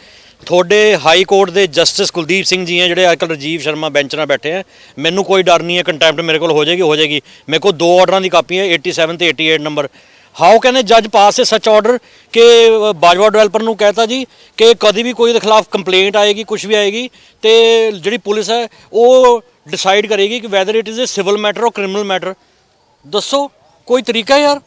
ਤੁਹਾਡੇ ਹਾਈ ਕੋਰਟ ਦੇ ਜਸਟਿਸ ਕੁਲਦੀਪ ਸਿੰਘ ਜੀ ਹੈ ਜਿਹੜੇ ਅੱਜਕੱਲ ਰਜੀਵ ਸ਼ਰਮਾ ਬੈਂਚ ਨਾਲ ਬੈਠੇ ਹੈ ਮੈਨੂੰ ਕੋਈ ਡਰ ਨਹੀਂ ਹੈ ਕੰਟੈਂਪਟ ਮੇਰੇ ਕੋਲ ਹੋ ਜਾਏਗੀ ਹੋ ਜਾਏਗੀ। ਮੇਰੇ ਕੋਲ ਦੋ ਆਰਡਰਾਂ ਦੀ ਕਾਪੀ ਹੈ 87 ਤੇ 88 ਨੰਬਰ ਹਾਊ ਕੈਨ ਅ ਜੱਜ ਪਾਸ ਏ ਸੱਚ ਆਰਡਰ ਕਿ ਬਾਜਵਾ ਡਿਵੈਲਪਰ ਨੂੰ ਕਹਿਤਾ ਜੀ ਕਿ ਕਦੀ ਵੀ ਕੋਈ ਦੇ ਖਿਲਾਫ ਕੰਪਲੇਂਟ ਆਏਗੀ ਕੁਝ ਵੀ ਆਏਗੀ, ਤੇ ਜਿਹੜੀ ਪੁਲਿਸ ਹੈ, ਉਹ ਡਿਸਾਈਡ ਕਰੇਗੀ ਕਿ whether it is a civil matter or criminal matter ਦੱਸੋ, ਕੋਈ ਤਰੀਕਾ ਯਾਰ?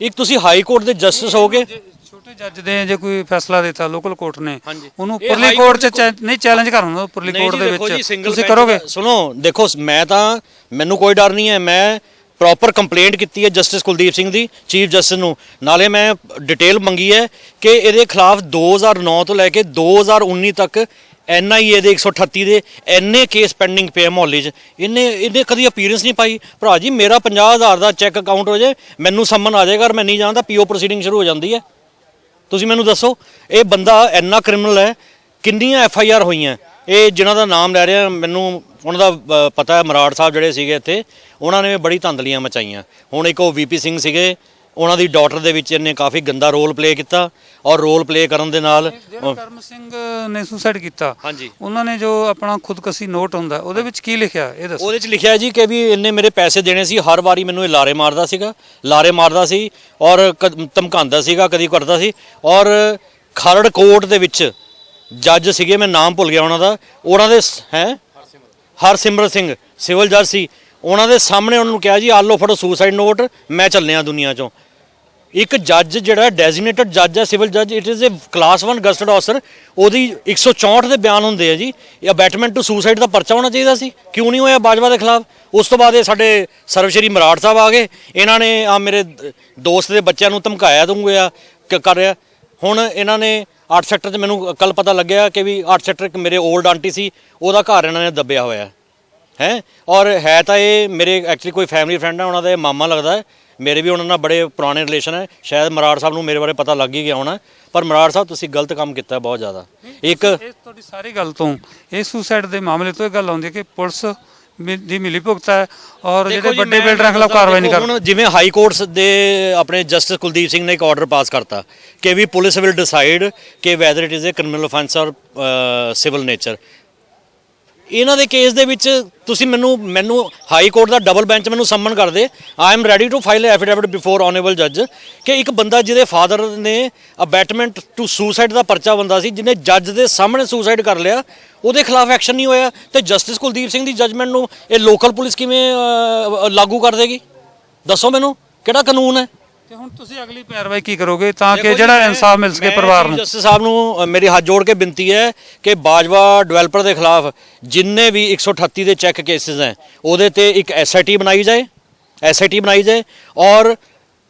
ਇੱਕ ਤੁਸੀਂ ਹਾਈ ਕੋਰਟ ਦੇ ਜਸਟਿਸ ਹੋਗੇ। ਜੇ ਛੋਟੇ ਜੱਜ ਦੇ ਜੇ ਕੋਈ ਫੈਸਲਾ ਦਿੱਤਾ ਲੋਕਲ ਕੋਰਟ ਨੇ ਹਾਂਜੀ। ਉਹਨੂੰ ਇਹ ਉੱਪਰਲੀ ਹਾਈ ਕੋਰਟ 'ਚ ਚੈ- ਨਹੀਂ ਚੈਲੰਜ ਕਰਨਾ ਉੱਪਰਲੀ ਨਹੀਂ ਕੋਰਟ ਜੀ, ਦੇ ਦੇਖੋ ਜੀ, ਵਿੱਚ single ਤੁਸੀਂ bench ਕਰੋਗੇ? ਦਾ- ਸੁਣੋ ਦੇਖੋ ਮੈਂ ਤਾਂ ਮੈਨੂੰ ਕੋਈ ਡਰ ਨਹੀਂ ਹੈ ਮੈਂ ਪ੍ਰੋਪਰ ਕੰਪਲੇਂਟ ਕੀਤੀ ਹੈ ਜਸਟਿਸ ਕੁਲਦੀਪ ਸਿੰਘ ਦੀ ਚੀਫ ਜਸਟਿਸ ਨੂੰ। ਨਾਲੇ ਮੈਂ ਡਿਟੇਲ ਮੰਗੀ ਹੈ ਕਿ ਇਹਦੇ ਖਿਲਾਫ 2009 ਤੋਂ ਲੈ ਕੇ 2019 ਤੱਕ ਐਨਆਈਏ ਦੇ 138 ਦੇ ਐਨੇ ਕੇਸ ਪੈਂਡਿੰਗ ਪਏ ਆ ਮੁਹੱਲੇ 'ਚ। ਇਹਨੇ ਇਹਨੇ ਕਦੀ ਅਪੀਅਰੈਂਸ ਨਹੀਂ ਪਾਈ। ਭਰਾ ਜੀ ਮੇਰਾ 50000 ਦਾ ਚੈੱਕ ਅਕਾਊਂਟ ਹੋ ਜਾਏ ਮੈਨੂੰ ਸੰਮਨ ਆ ਜਾਏਗਾ ਔਰ ਮੈਂ ਨਹੀਂ ਜਾਣਦਾ ਪੀਓ ਪ੍ਰੋਸੀਡਿੰਗ ਸ਼ੁਰੂ ਹੋ ਜਾਂਦੀ ਹੈ। ਤੁਸੀਂ ਮੈਨੂੰ ਦੱਸੋ, ਇਹ ਬੰਦਾ ਇੰਨਾ ਕ੍ਰਿਮੀਨਲ ਹੈ, ਕਿੰਨੀਆਂ ਐਫ ਆਈ ਆਰ ਹੋਈਆਂ? ਇਹ ਜਿਨ੍ਹਾਂ ਦਾ ਨਾਮ ਲੈ ਰਿਹਾ, ਮੈਨੂੰ ਉਹਨਾਂ ਦਾ ਪਤਾ ਹੈ, ਮਰਾੜ ਸਾਹਿਬ ਜਿਹੜੇ ਸੀਗੇ ਇੱਥੇ, ਉਹਨਾਂ ਨੇ ਬੜੀ ਧੰਦਲੀਆਂ ਮਚਾਈਆਂ। ਹੁਣ ਇੱਕ ਉਹ ਵੀਪੀ ਸਿੰਘ ਸੀਗੇ ਉਹਨਾਂ ਦੀ ਡਾਟਰ ਦੇ ਵਿੱਚ ਇਹਨੇ ਕਾਫੀ ਗੰਦਾ ਰੋਲ ਪਲੇ ਕੀਤਾ ਔਰ ਰੋਲ ਪਲੇ ਕਰਨ ਦੇ ਨਾਲ ਜਿਹੜਾ ਕਰਮ ਸਿੰਘ ਨੇ ਸੁਸਾਈਡ ਕੀਤਾ ਹਾਂਜੀ। ਉਹਨਾਂ ਨੇ ਜੋ ਆਪਣਾ ਖੁਦਕਸੀ ਨੋਟ ਹੁੰਦਾ ਉਹਦੇ ਵਿੱਚ ਕੀ ਲਿਖਿਆ? ਇਹ ਦੱਸੋ। ਉਹਦੇ ਚ ਲਿਖਿਆ ਜੀ ਕਿ ਵੀ ਇਹਨੇ ਮੇਰੇ ਪੈਸੇ ਦੇਣੇ ਸੀ ਹਰ ਵਾਰੀ ਮੈਨੂੰ ਇਹ ਲਾਰੇ ਮਾਰਦਾ ਸੀਗਾ ਲਾਰੇ ਮਾਰਦਾ ਸੀ ਔਰ ਧਮਕਾਉਂਦਾ ਸੀਗਾ ਕਦੀ ਕਰਦਾ ਸੀ ਔਰ ਖਰੜ ਕੋਰਟ ਦੇ ਵਿੱਚ ਜੱਜ ਸੀਗੇ ਮੈਂ ਨਾਮ ਭੁੱਲ ਗਿਆ ਉਹਨਾਂ ਦਾ ਉਹਨਾਂ ਦੇ ਹੈ? ਹਰਸਿਮਰਤ ਸਿੰਘ ਸਿਵਲ ਜੱਜ ਸੀ। ਉਹਨਾਂ ਦੇ ਸਾਹਮਣੇ ਉਹਨਾਂ ਨੂੰ ਕਿਹਾ ਜੀ ਆਲੋ ਫੜੋ ਸੁਸਾਈਡ ਨੋਟ ਮੈਂ ਚੱਲਿਆ ਦੁਨੀਆ ਚੋਂ। ਇੱਕ ਜੱਜ ਜਿਹੜਾ ਡੈਜ਼ਿਗਨੇਟਡ ਜੱਜ ਹੈ ਸਿਵਲ ਜੱਜ it is a class 1 gazetted officer ਉਹਦੀ 164 ਦੇ ਬਿਆਨ ਹੁੰਦੇ ਆ ਜੀ। ਇਹ ਅਬੈਟਮੈਂਟ ਟੂ ਸੁਸਾਈਡ ਦਾ ਪਰਚਾ ਹੋਣਾ ਚਾਹੀਦਾ ਸੀ। ਕਿਉਂ ਨਹੀਂ ਹੋਇਆ ਬਾਜਵਾ ਦੇ ਖਿਲਾਫ? ਉਸ ਤੋਂ ਬਾਅਦ ਇਹ ਸਾਡੇ ਸਰਵਸ਼੍ਰੀ ਮਰਾੜ ਸਾਹਿਬ ਆ ਗਏ। ਇਹਨਾਂ ਨੇ ਆ ਮੇਰੇ ਦੋਸਤ ਦੇ ਬੱਚਿਆਂ ਨੂੰ ਧਮਕਾਇਆ ਦੂੰਗਾ ਕ- ਕਰ ਰਿਹਾ। ਹੁਣ ਇਹਨਾਂ ਨੇ 8 ਸੈਕਟਰ 'ਚ ਮੈਨੂੰ ਕੱਲ ਪਤਾ ਲੱਗਿਆ ਕਿ ਵੀ 8 ਸੈਕਟਰ ਇੱਕ ਮੇਰੇ 올ਡ ਆਂਟੀ ਸੀ, ਉਹਦਾ ਘਰ ਇਹਨਾਂ ਨੇ ਦੱਬਿਆ ਹੋਇਆ। ਹੈ? ਔਰ ਹੈ ਤਾਂ ਇਹ ਮੇਰੇ ਐਕਚੁਅਲੀ ਕੋਈ ਫੈਮਿਲੀ ਫਰੈਂਡ ਹੈ ਉਹਨਾਂ ਦਾ ਇਹ ਮਾਮਾ ਲੱਗਦਾ ਹੈ। ਮੇਰੇ ਵੀ ਉਹਨਾਂ ਨਾਲ ਬੜੇ ਪੁਰਾਣੇ ਰਿਲੇਸ਼ਨ ਹੈ। ਸ਼ਾਇਦ ਮਰਾੜ ਸਾਹਿਬ ਨੂੰ ਮੇਰੇ ਬਾਰੇ ਪਤਾ ਲੱਗ ਹੀ ਗਿਆ ਹੋਣਾ। ਪਰ ਮਰਾੜ ਸਾਹਿਬ ਤੁਸੀਂ ਗਲਤ ਕੰਮ ਕੀਤਾ ਬਹੁਤ ਜ਼ਿਆਦਾ। ਇੱਕ ਇਹ ਤੁਹਾਡੀ ਸਾਰੀ ਗੱਲ ਤੋਂ ਇਹ ਸੁਸਾਈਡ ਦੇ ਮਾਮਲੇ ਤੋਂ ਇਹ ਗੱਲ ਆਉਂਦੀ ਹੈ ਕਿ ਪੁਲਿਸ ਮਿ- ਦੀ ਮਿਲੀ ਭੁਗਤ ਹੈ ਔਰ ਦੇਖੋ ਜਿਹੜੇ ਜੀ, ਵੱਡੇ ਮੈਂ ਬਿਲਡਰਾਂ ਖਿਲਾਫ ਕਾਰਵਾਈ ਨਹੀਂ ਦੇਖੋ ਹੁਣ ਜਿਵੇਂ ਹਾਈ ਕੋਰਟਸ ਦੇ ਆਪਣੇ ਜਸਟਿਸ ਕੁਲਦੀਪ ਸਿੰਘ ਨੇ ਇੱਕ ਆਰਡਰ ਪਾਸ ਕਰਤਾ ਕਿ ਵੀ ਪੁਲਿਸ ਵਿਲ ਡਿਸਾਈਡ ਕਿ whether it is a criminal offence or civil nature ਇਹਨਾਂ ਦੇ ਕੇਸ ਦੇ ਵਿੱਚ ਤੁਸੀਂ ਮੈਨੂੰ ਮੈਨੂੰ ਹਾਈ ਕੋਰਟ ਦਾ ਡਬਲ ਬੈਂਚ ਮੈਨੂੰ ਸੰਮਨ ਕਰ ਦੇ। I am ready to file affidavit before honourable ਜੱਜ ਕਿ ਇੱਕ ਬੰਦਾ ਜਿਹਦੇ ਫਾਦਰ ਨੇ ਅਬੈਟਮੈਂਟ ਟੂ ਸੁਸਾਈਡ ਦਾ ਪਰਚਾ ਬੰਦਾ ਸੀ, ਜਿਹਨੇ ਜੱਜ ਦੇ ਸਾਹਮਣੇ ਸੁਸਾਈਡ ਕਰ ਲਿਆ, ਉਹਦੇ ਖਿਲਾਫ ਐਕਸ਼ਨ ਨਹੀਂ ਹੋਇਆ। ਤੇ ਜਸਟਿਸ ਕੁਲਦੀਪ ਸਿੰਘ ਦੀ ਜੱਜਮੈਂਟ ਨੂੰ ਇਹ ਲੋਕਲ ਪੁਲਿਸ ਕਿਵੇਂ ਲਾਗੂ ਕਰ ਦੇਗੀ? ਦੱਸੋ ਮੈਨੂੰ, ਕਿਹੜਾ ਕਾਨੂੰਨ ਹੈ? ਤੇ ਹੁਣ ਤੁਸੀਂ ਅਗਲੀ ਕਾਰਵਾਈ ਕੀ ਕਰੋਗੇ? ਤਾਂ ਕਿ ਜਿਹੜਾ ਇਨਸਾਫ ਮਿਲ ਸਕੇ ਪਰਿਵਾਰ ਨੂੰ। ਜਸਟਿਸ ਸਾਹਿਬ ਨੂੰ ਮੇਰੀ ਹੱਥ ਜੋੜ ਕੇ ਬੇਨਤੀ ਹੈ ਕਿ ਬਾਜਵਾ ਡਿਵੈਲਪਰ ਦੇ ਖਿਲਾਫ ਜਿੰਨੇ ਵੀ 138 ਦੇ ਚੈੱਕ ਕੇਸਿਸ ਹੈ ਉਹਦੇ ਤੇ ਇੱਕ ਐਸਆਈਟੀ ਬਣਾਈ ਜਾਏ ਐਸਆਈਟੀ ਬਣਾਈ ਜਾਏ ਔਰ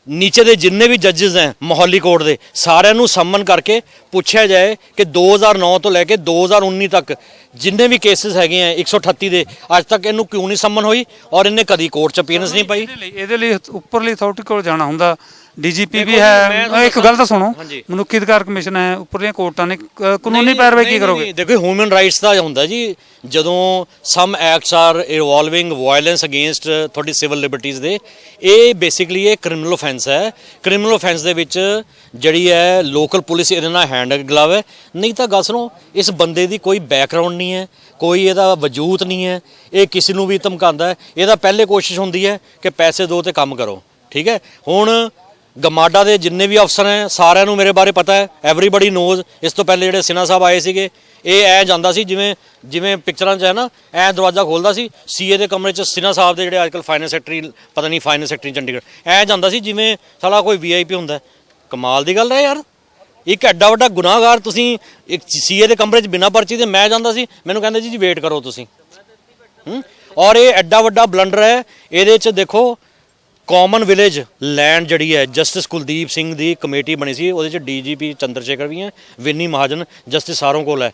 ਨੀਚੇ ਦੇ ਜਿੰਨੇ ਵੀ ਜੱਜਸ ਹੈ ਮੋਹਾਲੀ ਕੋਰਟ ਦੇ ਸਾਰਿਆਂ ਨੂੰ ਸੰਮਨ ਕਰਕੇ ਪੁੱਛਿਆ ਜਾਏ ਕਿ 2009 ਤੋਂ ਲੈ ਕੇ 2019 ਤੱਕ ਜਿੰਨੇ ਵੀ ਕੇਸਿਸ ਹੈਗੇ ਆ 138 ਦੇ ਅੱਜ ਤੱਕ ਇਹਨੂੰ ਕਿਉਂ ਨਹੀਂ ਸੰਮਨ ਹੋਈ ਔਰ ਇਹਨੇ ਕਦੀ ਕੋਰਟ 'ਚ ਅਪੀਅਰੈਂਸ ਨਹੀਂ ਪਾਈ? ਇਹਦੇ ਲਈ ਇਹਦੇ ਲਈ ਉੱਪਰਲੀ ਅਥਾਰਟੀ ਕੋਲ ਜਾਣਾ ਹੁੰਦਾ। ਡੀਜੀਪੀ ਵੀ ਹੈ। ਇੱਕ ਗੱਲ ਤਾਂ ਸੁਣੋ ਹਾਂਜੀ। ਮਨੁੱਖੀ ਅਧਿਕਾਰ ਕਮਿਸ਼ਨ ਹੈ ਉੱਪਰਲੀਆਂ ਕੋਰਟਾਂ ਨੇ ਕ- ਕਾਨੂੰਨੀ ਨਹੀਂ, ਕਾਰਵਾਈ ਕੀ ਕਰੋਗੇ? ਦੇਖੋ ਹਿਊਮਨ ਰਾਈਟਸ ਦਾ ਹੁੰਦਾ ਜੀ। ਜਦੋਂ some acts are involving violence against ਤੁਹਾਡੀ ਸਿਵਲ ਲਿਬਰਟੀਜ਼ ਦੇ ਇਹ ਬੇਸਿਕਲੀ ਇਹ ਕ੍ਰਿਮੀਨਲ ਆਫੈਂਸ ਹੈ। ਕ੍ਰਿਮੀਨਲ ਆਫੈਂਸ ਦੇ ਵਿੱਚ ਜਿਹੜੀ ਹੈ ਲੋਕਲ ਪੁਲਿਸ ਇਹਦੇ ਨਾਲ ਹੈਂਡ ਗਲਵ ਹੈ। ਨਹੀਂ ਤਾਂ ਗੱਲ ਸੁਣੋ ਇਸ ਬੰਦੇ ਦੀ ਕੋਈ ਬੈਕਗ੍ਰਾਉਂਡ ਨਹੀਂ ਹੈ ਕੋਈ ਇਹਦਾ ਵਜੂਦ ਨਹੀਂ ਹੈ ਇਹ ਕਿਸੇ ਨੂੰ ਵੀ ਧਮਕਾਉਂਦਾ ਹੈ। ਇਹਦਾ ਪਹਿਲੇ ਕੋਸ਼ਿਸ਼ ਹੁੰਦੀ ਹੈ ਕਿ ਪੈਸੇ ਦਿਓ ਤੇ ਕੰਮ ਕਰੋ ਠੀਕ ਹੈ? ਹੁਣ ਗਮਾਡਾ ਦੇ ਜਿੰਨੇ ਵੀ ਅਫਸਰ ਹੈ, ਸਾਰਿਆਂ ਨੂੰ ਮੇਰੇ ਬਾਰੇ ਪਤਾ ਹੈ। ਐਵਰੀਬਾਡੀ ਨੋਜ਼ ਇਸ ਤੋਂ ਪਹਿਲੇ ਜਿਹੜੇ ਸਿਨਾ ਸਾਹਿਬ ਆਏ ਸੀਗੇ, ਇਹ ਐ ਜਾਂਦਾ ਸੀ ਜਿਵੇਂ ਜਿਵੇਂ ਪਿਕਚਰਾਂ 'ਚ ਹੈ ਨਾ, ਐ ਦਰਵਾਜ਼ਾ ਖੋਲਦਾ ਸੀ, ਸੀਏ ਦੇ ਕਮਰੇ 'ਚ ਸਿਨਾ ਸਾਹਿਬ ਦੇ ਜਿਹੜੇ ਅੱਜਕੱਲ ਫਾਈਨੈਂਸ ਸੈਕਟਰੀ ਪਤਾ ਨਹੀਂ ਫਾਈਨੈਂਸ ਸੈਕਟਰੀ ਚੰਡੀਗੜ੍ਹ, ਐ ਜਾਂਦਾ ਸੀ ਜਿਵੇਂ ਸਾਲਾ ਕੋਈ ਵੀਆਈਪੀ ਹੁੰਦਾ ਕਮਾਲ ਦੀ ਗੱਲ ਹੈ ਯਾਰ। ਇੱਕ ਐਡਾ ਵੱਡਾ ਗੁਨਾਹਗਾਰ ਤੁਸੀਂ ਇੱਕ ਸੀਏ ਦੇ ਕਮਰੇ 'ਚ ਬਿਨਾਂ ਪਰਚੀ ਦੇ ਮੈਂ ਜਾਂਦਾ ਸੀ, ਮੈਨੂੰ ਕਹਿੰਦੇ ਜੀ ਜੀ ਵੇਟ ਕਰੋ ਤੁਸੀਂ। ਹੂੰ? ਔਰ ਇਹ ਐਡਾ ਵੱਡਾ ਬਲੰਡਰ ਹੈ, ਇਹਦੇ 'ਚ ਦੇਖੋ ਕਾਮਨ ਵਿਲੇਜ ਲੈਂਡ ਜਿਹੜੀ ਹੈ ਜਸਟਿਸ ਕੁਲਦੀਪ ਸਿੰਘ ਦੀ ਕਮੇਟੀ ਬਣੀ ਸੀ, ਉਹਦੇ 'ਚ ਡੀਜੀਪੀ ਚੰਦਰਸ਼ੇਖਰ ਵੀ ਹੈ ਵਿੰਨੀ ਮਹਾਜਨ ਜਸਟਿਸ ਸਾਰੋਂ ਕੋਲ ਹੈ।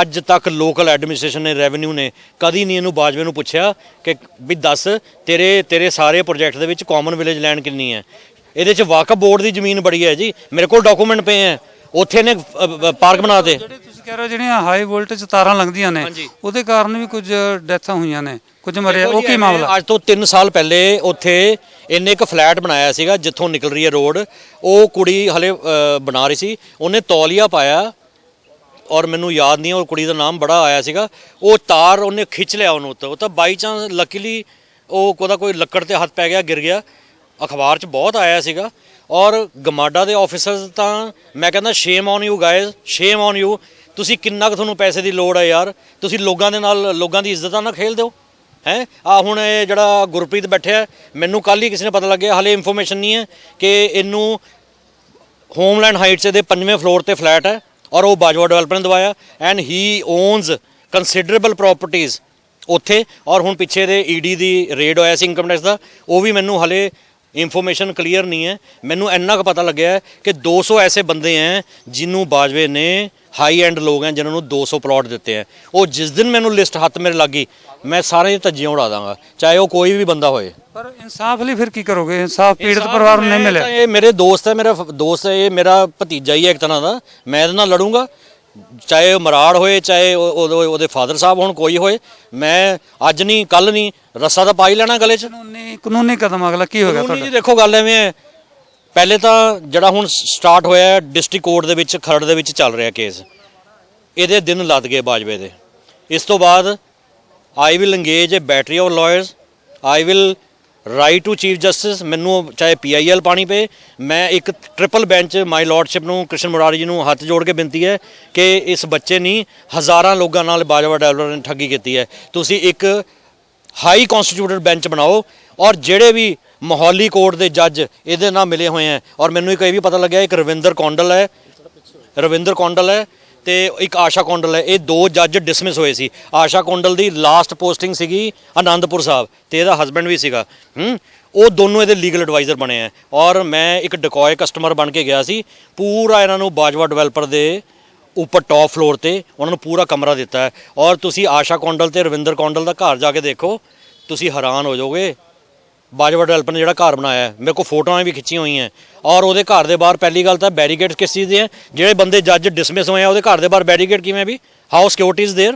ਅੱਜ ਤੱਕ ਲੋਕਲ ਐਡਮਿਨਿਸਟ੍ਰੇਸ਼ਨ ਨੇ ਰੈਵਨਿਊ ਨੇ ਕਦੀ ਨਹੀਂ ਇਹਨੂੰ ਬਾਜਵੇ ਨੂੰ ਪੁੱਛਿਆ ਕਿ ਵੀ ਦੱਸ, ਤੇਰੇ ਤੇਰੇ ਸਾਰੇ ਪ੍ਰੋਜੈਕਟ ਦੇ ਵਿੱਚ ਕਾਮਨ ਵਿਲੇਜ ਲੈਂਡ ਕਿੰਨੀ ਹੈ? ਇਹਦੇ 'ਚ ਵਾਕਫ ਬੋਰਡ ਦੀ ਜ਼ਮੀਨ ਬੜੀ ਹੈ ਜੀ, ਮੇਰੇ ਕੋਲ ਡਾਕੂਮੈਂਟ ਪਏ ਹੈ। ਉੱਥੇ ਨੇ ਪਾਰਕ ਬਣਾਤੇ ਜਿਹੜੇ ਕਹਿ ਰਹੇ ਹੋ ਜਿਹੜੀਆਂ ਹਾਈ ਵੋਲਟੇਜ ਤਾਰਾਂ ਲੰਘਦੀਆਂ ਨੇ ਹਾਂਜੀ। ਉਹਦੇ ਕਾਰਨ ਵੀ ਕੁਝ ਡੈਥਾਂ ਹੋਈਆਂ ਨੇ ਕੁਝ ਦੇਖੋ ਉਹ ਕੀ ਮਾਮਲਾ? ਅੱਜ ਤੋਂ 3 ਸਾਲ ਪਹਿਲੇ ਉੱਥੇ ਇਹਨੇ ਇੱਕ ਫਲੈਟ ਬਣਾਇਆ ਸੀਗਾ ਜਿੱਥੋਂ ਨਿਕਲ ਰਹੀ ਹੈ ਰੋਡ। ਉਹ ਕੁੜੀ ਹਲੇ ਅ, ਬਣਾ ਰਹੀ ਸੀ। ਉਹਨੇ ਤੌਲੀਆ ਪਾਇਆ ਔਰ ਮੈਨੂੰ ਯਾਦ ਨਹੀਂ ਉਹ ਕੁੜੀ ਦਾ ਨਾਮ ਬੜਾ ਆਇਆ ਸੀਗਾ। ਉਹ ਤਾਰ ਉਹਨੇ ਖਿੱਚ ਲਿਆ ਉਹਨੂੰ ਉੱਤੇ। ਉਹ ਤਾਂ ਬਾਈ ਚਾਂਸ ਲੱਕੀਲੀ ਉਹ ਉਹਦਾ ਕੋਈ ਲੱਕੜ ਤੇ ਹੱਥ ਪੈ ਗਿਆ ਗਿਰ ਗਿਆ। ਅਖਬਾਰ 'ਚ ਬਹੁਤ ਆਇਆ ਸੀਗਾ। ਔਰ ਗਮਾਡਾ ਦੇ ਆਫੀਸਰਸ ਤਾਂ ਮੈਂ ਕਹਿੰਦਾ shame on you guys shame on you ਤੁਸੀਂ ਕਿੰਨਾ ਕੁ ਤੁਹਾਨੂੰ ਪੈਸੇ ਦੀ ਲੋੜ ਹੈ ਯਾਰ? ਤੁਸੀਂ ਲੋਕਾਂ ਦੇ ਨਾਲ, ਲੋਕਾਂ ਦੀ ਇੱਜ਼ਤਾਂ ਨਾਲ ਖੇਲ ਦਿਓ ਹੈ? ਆ ਹੁਣ ਇਹ ਜਿਹੜਾ ਗੁਰਪ੍ਰੀਤ ਬੈਠਿਆ, ਮੈਨੂੰ ਕੱਲ ਹੀ ਕਿਸੇ ਨੇ ਪਤਾ ਲੱਗਿਆ, ਹਲੇ ਇਨਫੋਰਮੇਸ਼ਨ ਨਹੀਂ ਹੈ ਕਿ ਇਹਨੂੰ ਹੋਮਲੈਂਡ ਹਾਈਟਸ ਦੇ ਪੰਜਵੇਂ ਫਲੋਰ ਤੇ ਫਲੈਟ ਹੈ ਔਰ ਉਹ ਬਾਜਵਾ ਡਿਵੈਲਪਰ ਨੇ ਦਵਾਇਆ ਐਂਡ ਹੀ ਓਨਸ ਕੰਸੀਡਰੇਬਲ ਪ੍ਰਾਪਰਟੀਆਂ ਉੱਥੇ ਔਰ ਹੁਣ ਪਿੱਛੇ ਦੇ ਈਡੀ ਦੀ ਰੇਡ ਹੋਇਆ ਸੀ ਇਨਕਮ ਟੈਕਸ ਦਾ, ਉਹ ਵੀ ਮੈਨੂੰ ਹਲੇ ਇਨਫੋਰਮੇਸ਼ਨ ਕਲੀਅਰ ਨਹੀਂ ਹੈ। ਮੈਨੂੰ ਇੰਨਾ ਕੁ ਪਤਾ ਲੱਗਿਆ ਹੈ ਕਿ 200 ਐਸੇ ਬੰਦੇ ਹੈ ਜਿਹਨੂੰ ਬਾਜਵੇ ਨੇ ਹਾਈ ਐਂਡ ਲੋਕ ਹੈ ਜਿਨ੍ਹਾਂ ਨੂੰ 200 ਪਲਾਟ ਦਿੱਤੇ ਹੈ। ਉਹ ਜਿਸ ਦਿਨ ਮੈਨੂੰ ਲਿਸਟ ਹੱਥ ਮੇਰੇ ਲੱਗੀ ਮੈਂ ਸਾਰੇ ਧੱਜੀਆਂ ਉਡਾ ਦਾਂਗਾ ਚਾਹੇ ਉਹ ਕੋਈ ਵੀ ਬੰਦਾ ਹੋਏ। ਪਰ ਇਨਸਾਫ ਲਈ ਫਿਰ ਕੀ ਕਰੋਗੇ? ਇਨਸਾਫ ਪੀੜਤ ਪਰਿਵਾਰ ਨੂੰ ਨਹੀਂ ਮਿਲਿਆ। ਇਹ ਮੇਰੇ ਦੋਸਤ ਹੈ ਮੇਰਾ ਦੋਸਤ ਹੈ ਇਹ ਮੇਰਾ ਭਤੀਜਾ ਹੀ ਹੈ ਇੱਕ ਤਰ੍ਹਾਂ ਦਾ। ਮੈਂ ਇਹਦੇ ਨਾਲ ਲੜੂੰਗਾ। ਚਾਹੇ ਉਹ ਮਰਾੜ ਹੋਏ ਚਾਹੇ ਉਹ- ਉਹਦੇ ਫਾਦਰ ਸਾਹਿਬ ਹੋਣ ਕੋਈ ਹੋਏ ਮੈਂ ਅੱਜ ਨਹੀਂ ਕੱਲ ਨਹੀਂ ਰੱਸਾ ਤਾਂ ਪਾ ਹੀ ਲੈਣਾ ਗਲੇ 'ਚ। ਕਾਨੂੰਨੀ ਕਾਨੂੰਨੀ ਕਦਮ ਅਗਲਾ ਕੀ ਹੋਗਾ ਕਾਨੂੰਨੀ ਤੁਹਾਡਾ? ਜੀ ਦੇਖੋ ਗੱਲ ਐਵੇਂ ਹੈ ਪਹਿਲੇ ਤਾਂ ਜਿਹੜਾ ਹੁਣ ਸਟਾਰਟ ਹੋਇਆ ਡਿਸਟ੍ਰਿਕਟ ਕੋਰਟ ਦੇ ਵਿੱਚ ਖਰੜ ਦੇ ਵਿੱਚ ਚੱਲ ਰਿਹਾ ਕੇਸ ਇਹਦੇ ਦਿਨ ਲੱਦ ਗਏ ਬਾਜਵੇ ਦੇ। ਇਸ ਤੋਂ ਬਾਅਦ I will engage a battery of lawyers I will write to chief justice ਮੈਨੂੰ ਚਾਹੇ ਪੀਆਈਐਲ ਪਾਣੀ ਪਏ, ਮੈਂ ਇੱਕ ਟ੍ਰਿਪਲ ਬੈਂਚ ਮਾਈ ਲਾਰਡਸ਼ਿਪ ਨੂੰ, ਕ੍ਰਿਸ਼ਨ ਮੁਰਾਰੀ ਜੀ ਨੂੰ ਹੱਥ ਜੋੜ ਕੇ ਬੇਨਤੀ ਹੈ ਕਿ ਇਸ ਬੱਚੇ ਨੇ ਹਜ਼ਾਰਾਂ ਲੋਕਾਂ ਨਾਲ ਬਾਜਵਾ ਡੈਵਲਪਰ ਨੇ ਠੱਗੀ ਕੀਤੀ ਹੈ। ਤੁਸੀਂ ਇੱਕ ਹਾਈ ਕਨਸਟੀਟਿਊਟਡ ਬੈਂਚ ਬਣਾਓ ਔਰ ਜਿਹੜੇ ਵੀ ਮੋਹਾਲੀ ਕੋਰਟ ਦੇ ਜੱਜ ਇਹਦੇ ਨਾਲ ਮਿਲੇ ਹੋਏ ਹੈ। ਔਰ ਮੈਨੂੰ ਇੱਕ ਇਹ ਵੀ ਪਤਾ ਲੱਗਿਆ, ਇੱਕ ਰਵਿੰਦਰ ਕੌਂਡਲ ਹੈ। ਰਵਿੰਦਰ ਕੌਂਡਲ ਹੈ। ਤੇ ਇੱਕ ਆਸ਼ਾ ਕੌਂਡਲ ਹੈ। ਇਹ ਦੋ ਜੱਜ ਡਿਸਮਿਸ ਹੋਏ ਸੀ। ਆਸ਼ਾ ਕੌਂਡਲ ਦੀ ਲਾਸਟ ਪੋਸਟਿੰਗ ਸੀਗੀ ਆਨੰਦਪੁਰ ਸਾਹਿਬ ਤੇ ਇਹਦਾ ਹਸਬੰਡ ਵੀ ਸੀਗਾ। ਹੂੰ? ਉਹ ਦੋਨੋਂ ਇਹਦੇ ਲੀਗਲ ਐਡਵਾਈਜ਼ਰ ਬਣੇ ਆ। ਔਰ ਮੈਂ ਇੱਕ ਡਕੋਏ ਕਸਟਮਰ ਬਣ ਕੇ ਗਿਆ ਸੀ। ਪੂਰਾ ਇਹਨਾਂ ਨੂੰ ਬਾਜਵਾ ਡਿਵੈਲਪਰ ਦੇ ਉੱਪਰ ਟੌਪ ਫਲੋਰ ਤੇ ਉਹਨਾਂ ਨੂੰ ਪੂਰਾ ਕਮਰਾ ਦਿੱਤਾ ਹੈ। ਔਰ ਤੁਸੀਂ ਆਸ਼ਾ ਕੌਂਡਲ ਤੇ ਰਵਿੰਦਰ ਕੌਂਡਲ ਦਾ ਘਰ ਜਾ ਕੇ ਦੇਖੋ, ਤੁਸੀਂ ਹੈਰਾਨ ਹੋ ਜਾਓਗੇ। ਬਾਜਵਾ ਡਿਵੈਲਪਰ ਨੇ ਜਿਹੜਾ ਘਰ ਬਣਾਇਆ ਹੈ ਮੇਰੇ ਕੋਲ ਫੋਟੋਆਂ ਵੀ ਖਿੱਚੀਆਂ ਹੋਈਆਂ ਔਰ ਉਹਦੇ ਘਰ ਦੇ ਬਾਹਰ ਪਹਿਲੀ ਗੱਲ ਤਾਂ ਬੈਰੀਕੇਡ ਕਿਸ ਚੀਜ਼ ਦੇ ਹੈ ਜਿਹੜੇ ਬੰਦੇ ਜੱਜ ਡਿਸਮਿਸ ਹੋਏ ਆ ਉਹਦੇ ਘਰ ਦੇ ਬਾਹਰ ਬੈਰੀਕੇਡ ਕਿਵੇਂ ਵੀ ਹਾਊਸ ਸਿਕਿਉਰਿਟੀਜ਼ देयर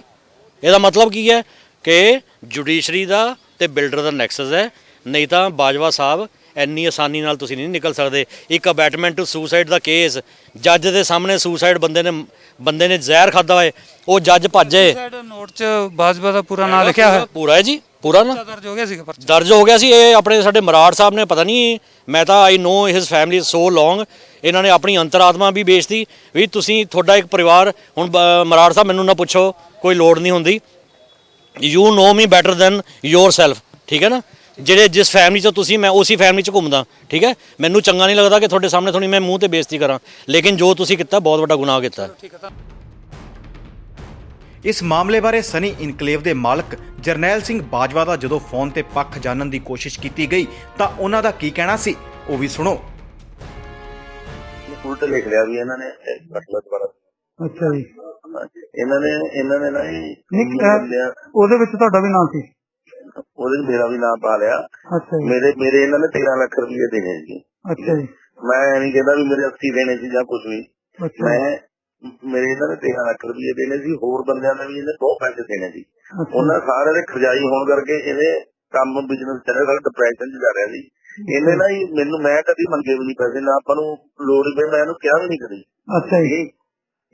ਇਹਦਾ ਮਤਲਬ ਕੀ ਹੈ ਕਿ ਜੁਡੀਸ਼ਰੀ ਦਾ ਤੇ ਬਿਲਡਰ ਦਾ ਨੈਕਸਸ ਹੈ ਨਹੀਂ ਤਾਂ ਬਾਜਵਾ ਸਾਹਿਬ ਇੰਨੀ ਆਸਾਨੀ ਨਾਲ ਤੁਸੀਂ ਨਹੀਂ ਨਿਕਲ ਸਕਦੇ ਇੱਕ ਅਬੈਟਮੈਂਟ ਟੂ ਸੁਸਾਈਡ ਦਾ ਕੇਸ ਜੱਜ ਦੇ ਸਾਹਮਣੇ ਸੁਸਾਈਡ ਬੰਦੇ ਨੇ ਬੰਦੇ ਨੇ ਜ਼ਹਿਰ ਖਾਦਾ ਹੋਏ ਉਹ ਜੱਜ ਭੱਜੇ ਸਾਈਡ ਨੋਟ 'ਚ ਬਾਜਵਾ ਦਾ ਪੂਰਾ ਨਾਮ ਲਿਖਿਆ ਹੋਇਆ ਪੂਰਾ ਹੈ ਜੀ ਪੂਰਾ ਨਾ? ਦਰਜ ਹੋ ਗਿਆ ਸੀਗਾ ਪਰਚਾ। ਦਰਜ ਹੋ ਗਿਆ ਸੀ ਇਹ ਆਪਣੇ ਸਾਡੇ ਮਰਾੜ ਸਾਹਿਬ ਨੇ ਪਤਾ ਨਹੀਂ ਮੈਂ ਤਾਂ ਆਈ ਨੋ ਹਿਸ ਫੈਮਿਲੀ ਸੋ ਲੌਂਗ ਇਹਨਾਂ ਨੇ ਆਪਣੀ ਅੰਤਰਾਤਮਾ ਵੀ ਵੇਚਤੀ ਵੀ ਤੁਸੀਂ ਤੁਹਾਡਾ ਇੱਕ ਪਰਿਵਾਰ ਹੁਣ ਬ- ਮਰਾੜ ਸਾਹਿਬ ਮੈਨੂੰ ਨਾ ਪੁੱਛੋ ਕੋਈ ਲੋੜ ਨਹੀਂ ਹੁੰਦੀ। You know me better than yourself ਠੀਕ ਹੈ ਨਾ? ਜਿਹੜੇ ਜਿਸ ਫੈਮਿਲੀ 'ਚ ਤੁਸੀਂ ਮੈਂ ਉਸੇ ਫੈਮਿਲੀ 'ਚ ਘੁੰਮਦਾ ਠੀਕ ਹੈ? ਮੈਨੂੰ ਚੰਗਾ ਨਹੀਂ ਲੱਗਦਾ ਕਿ ਤੁਹਾਡੇ ਸਾਹਮਣੇ ਥੋੜੀ ਮੈਂ ਮੂੰਹ ਤੇ ਬੇਇੱਜ਼ਤੀ ਕਰਾਂ। ਲੇਕਿਨ ਜੋ ਤੁਸੀਂ ਕੀਤਾ ਬਹੁਤ ਵੱਡਾ ਗੁਨਾਹ ਕੀਤਾ ਠੀਕ ਹੈ ਤਾਂ ਇਸ ਮਾਮਲੇ ਬਾਰੇ ਸਨੀ ਇਨਕਲੇਵ ਦੇ ਮਾਲਕ ਜਰਨੈਲ ਸਿੰਘ ਬਾਜਵਾ ਦਾ ਜਦੋਂ ਫੋਨ ਤੇ ਪੱਖ ਜਾਣਨ ਦੀ ਕੋਸ਼ਿਸ਼ ਕੀਤੀ ਗਈ ਤਾਂ ਉਹਨਾਂ ਦਾ ਕੀ ਕਹਿਣਾ ਸੀ? ਉਹ ਵੀ ਸੁਣੋ। ਉਲਟ ਲਿਖ ਲਿਆ ਵੀ ਇਹਨਾਂ ਨੇ ਮਤਲਬ ਦੁਬਾਰਾ ਅੱਛਾ ਜੀ। ਇਹਨਾਂ ਨੇ ਇਹਨਾਂ ਨੇ ਨਾ ਇਹ ਨਹੀਂ, ਅਹ, ਲਿਆ, ਉਹਦੇ ਵਿੱਚ ਤੁਹਾਡਾ ਵੀ ਨਾਮ ਸੀ? ਉਹਦੇ 'ਚ ਮੇਰਾ ਵੀ ਨਾਮ ਪਾ ਲਿਆ। ਅੱਛਾ ਮੇਰੇ ਮੇਰੇ ਇਹਨਾਂ ਨੇ 13 ਲੱਖ ਰੁਪਏ ਦੇਣੇ ਸੀ। ਅੱਛਾ ਜੀ। ਮੈਂ ਇਹ ਨਹੀਂ ਕਹਿੰਦਾ ਵੀ ਮੇਰੇ 80 ਦੇਣੇ ਸੀ ਜਾਂ ਕੁਝ ਵੀ। ਮੈਂ ਮੇਰੇ ਇਹਨਾਂ ਨੇ 13 ਲੱਖ ਰੁਪਏ ਦੇਣੇ ਸੀ ਹੋਰ ਬੰਦਿਆਂ ਨੇ ਵੀ ਇਹਨੇ ਬਹੁਤ ਪੈਸੇ ਦੇਣੇ ਸੀ। ਉਹਨਾਂ ਸਾਰਿਆਂ ਦੇ ਖਰਜਾਈ ਹੋਣ ਕਰਕੇ ਇਹਨੇ ਕੰਮ ਬਿਜ਼ਨਸ ਚੱਲਿਆ ਸਾਡਾ ਡਿਪਰੈਸ਼ਨ ਚ ਜਾ ਰਿਹਾ ਸੀ। ਇਹਨੇ ਨਾ ਹੀ ਮੈਨੂੰ ਮੈਂ ਕਦੀ ਮੰਗੇ ਵੀ ਨਹੀਂ ਪੈਸੇ ਨਾ ਆਪਾਂ ਨੂੰ ਲੋੜ ਪਈ ਮੈਂ ਇਹਨੂੰ ਕਿਹਾ ਵੀ ਨਹੀਂ ਕਦੀ। ਅੱਛਾ ਜੀ।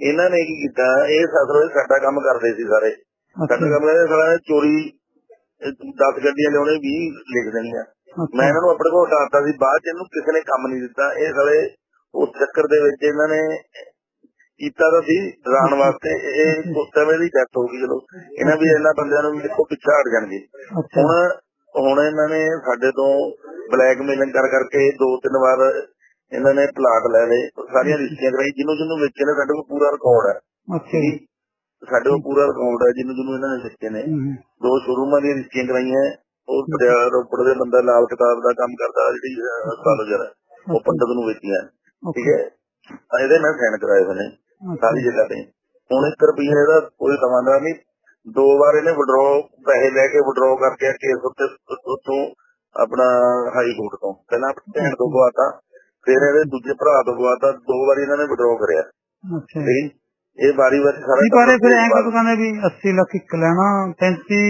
ਇਹਨਾਂ ਨੇ ਕੀ ਕੀਤਾ ਇਹ ਸਸਰੋ ਸਾਡਾ ਕੰਮ ਕਰਦੇ ਸੀ ਸਾਰੇ। ਸਾਡਾ ਕੰਮ ਕਰਦੇ ਸਾਰਾ ਚੋਰੀ 10 ਗੱਡੀਆਂ ਲਿਆਉਣੇ 20 ਲਿਖ ਦੇਣੀਆਂ। ਮੈਂ ਇਹਨਾਂ ਨੂੰ ਆਪਣੇ ਕੋਲ ਹਟਾਤਾ ਸੀ ਬਾਅਦ ਚ ਇਹਨੂੰ ਕਿਸੇ ਨੇ ਕੰਮ ਨਹੀਂ ਦਿੱਤਾ। ਇਹ ਸਾਲੇ ਉਸ ਚੱਕਰ ਦੇ ਵਿੱਚ ਇਹਨਾਂ ਨੇ ਕੀਤਾ ਤਾਂ ਸੀ ਡਰਾਉਣ ਵਾਸਤੇ। ਇਹ ਉਸ ਸਮੇਂ ਦੀ ਡੈਥ ਹੋ ਗਈ ਚਲੋ ਇਹਨਾਂ ਵੀ ਇਹਨਾਂ ਬੰਦਿਆਂ ਨੂੰ ਵੀ ਦੇਖੋ ਪਿੱਛਾ ਹਟ ਜਾਣਗੇ। ਹੁਣ ਹੁਣ ਇਹਨਾਂ ਨੇ ਸਾਡੇ ਤੋਂ ਬਲੈਕਮੇਲਿੰਗ ਕਰ ਕਰਕੇ ਦੋ ਤਿੰਨ ਵਾਰ ਇਹਨਾਂ ਨੇ ਪਲਾਟ ਲੈ ਲਏ। ਸਾਰੀਆਂ ਰਜਿਸਟਰੀਆਂ ਕਰਾਈ ਜਿਹਨੂੰ ਜਿਹਨੂੰ ਵੇਚੇ ਨੇ ਸਾਡੇ ਕੋਲ ਪੂਰਾ ਰਿਕਾਰਡ ਹੈ। ਅੱਛਾ ਜੀ। ਸਾਡੇ ਕੋਲ ਪੂਰਾ ਰਿਕਾਰਡ ਹੈ ਜਿਹਨੂੰ ਜਿਹਨੂੰ ਇਹਨਾਂ ਨੇ ਵੇਚੇ ਨੇ। ਦੋ ਸ਼ੋਰੂਮਾਂ ਦੀਆਂ ਰਜਿਸਟਰੀਆਂ ਕਰਾਈਆਂ। ਉਹ ਰੋਪੜ ਦੇ ਬੰਦਾ ਲਾਲ ਕਿਤਾਬ ਦਾ ਕੰਮ ਕਰਦਾ ਜਿਹੜੀ ਹਸਪਤਾਲ ਜਰਾ ਉਹ ਪੰਡਤ ਨੂੰ ਵੇਚੀਆਂ। ਠੀਕ ਹੈ? ਇਹਦੇ ਮੈਂ ਸਾਈਨ ਕਰਾਏ ਹੋਏ ਨੇ ਸਾਰੀ ਜਗ੍ਹਾ ਤੇ। ਹੁਣ 1 ਰੁਪਈਏ ਦਾ ਕੋਈ ਦਵਾਂਦਾ ਨਹੀਂ ਦੋ ਵਾਰ ਇਹਨੇ ਵਿਡਰੋ ਪੈਸੇ ਲੈ ਕੇ ਵਿਡਰੋ ਕਰਕੇ ਕੇਸ ਉੱਤੇ ਉੱਥੋਂ ਆਪਣਾ ਹਾਈ ਕੋਰਟ ਤੋਂ। ਪਹਿਲਾਂ ਭੈਣ ਤੋਂ ਗਵਾਤਾ ਫਿਰ ਇਹਦੇ ਦੂਜੇ ਭਰਾ ਤੋਂ ਗਵਾਤਾ ਦੋ ਵਾਰੀ ਇਹਨਾਂ ਨੇ ਵਿਡਰੋ ਕਰਿਆ। ਅੱਛਾ? ਇਹ ਵਾਰੀ ਵਾਰੀ ਸਾਰਾ ਇਹ ਫਿਰ ਐਂ ਕਦੋਂ ਕਹਿੰਦੇ ਵੀ 80 ਲੱਖ ਇੱਕ ਲੈਣਾ 35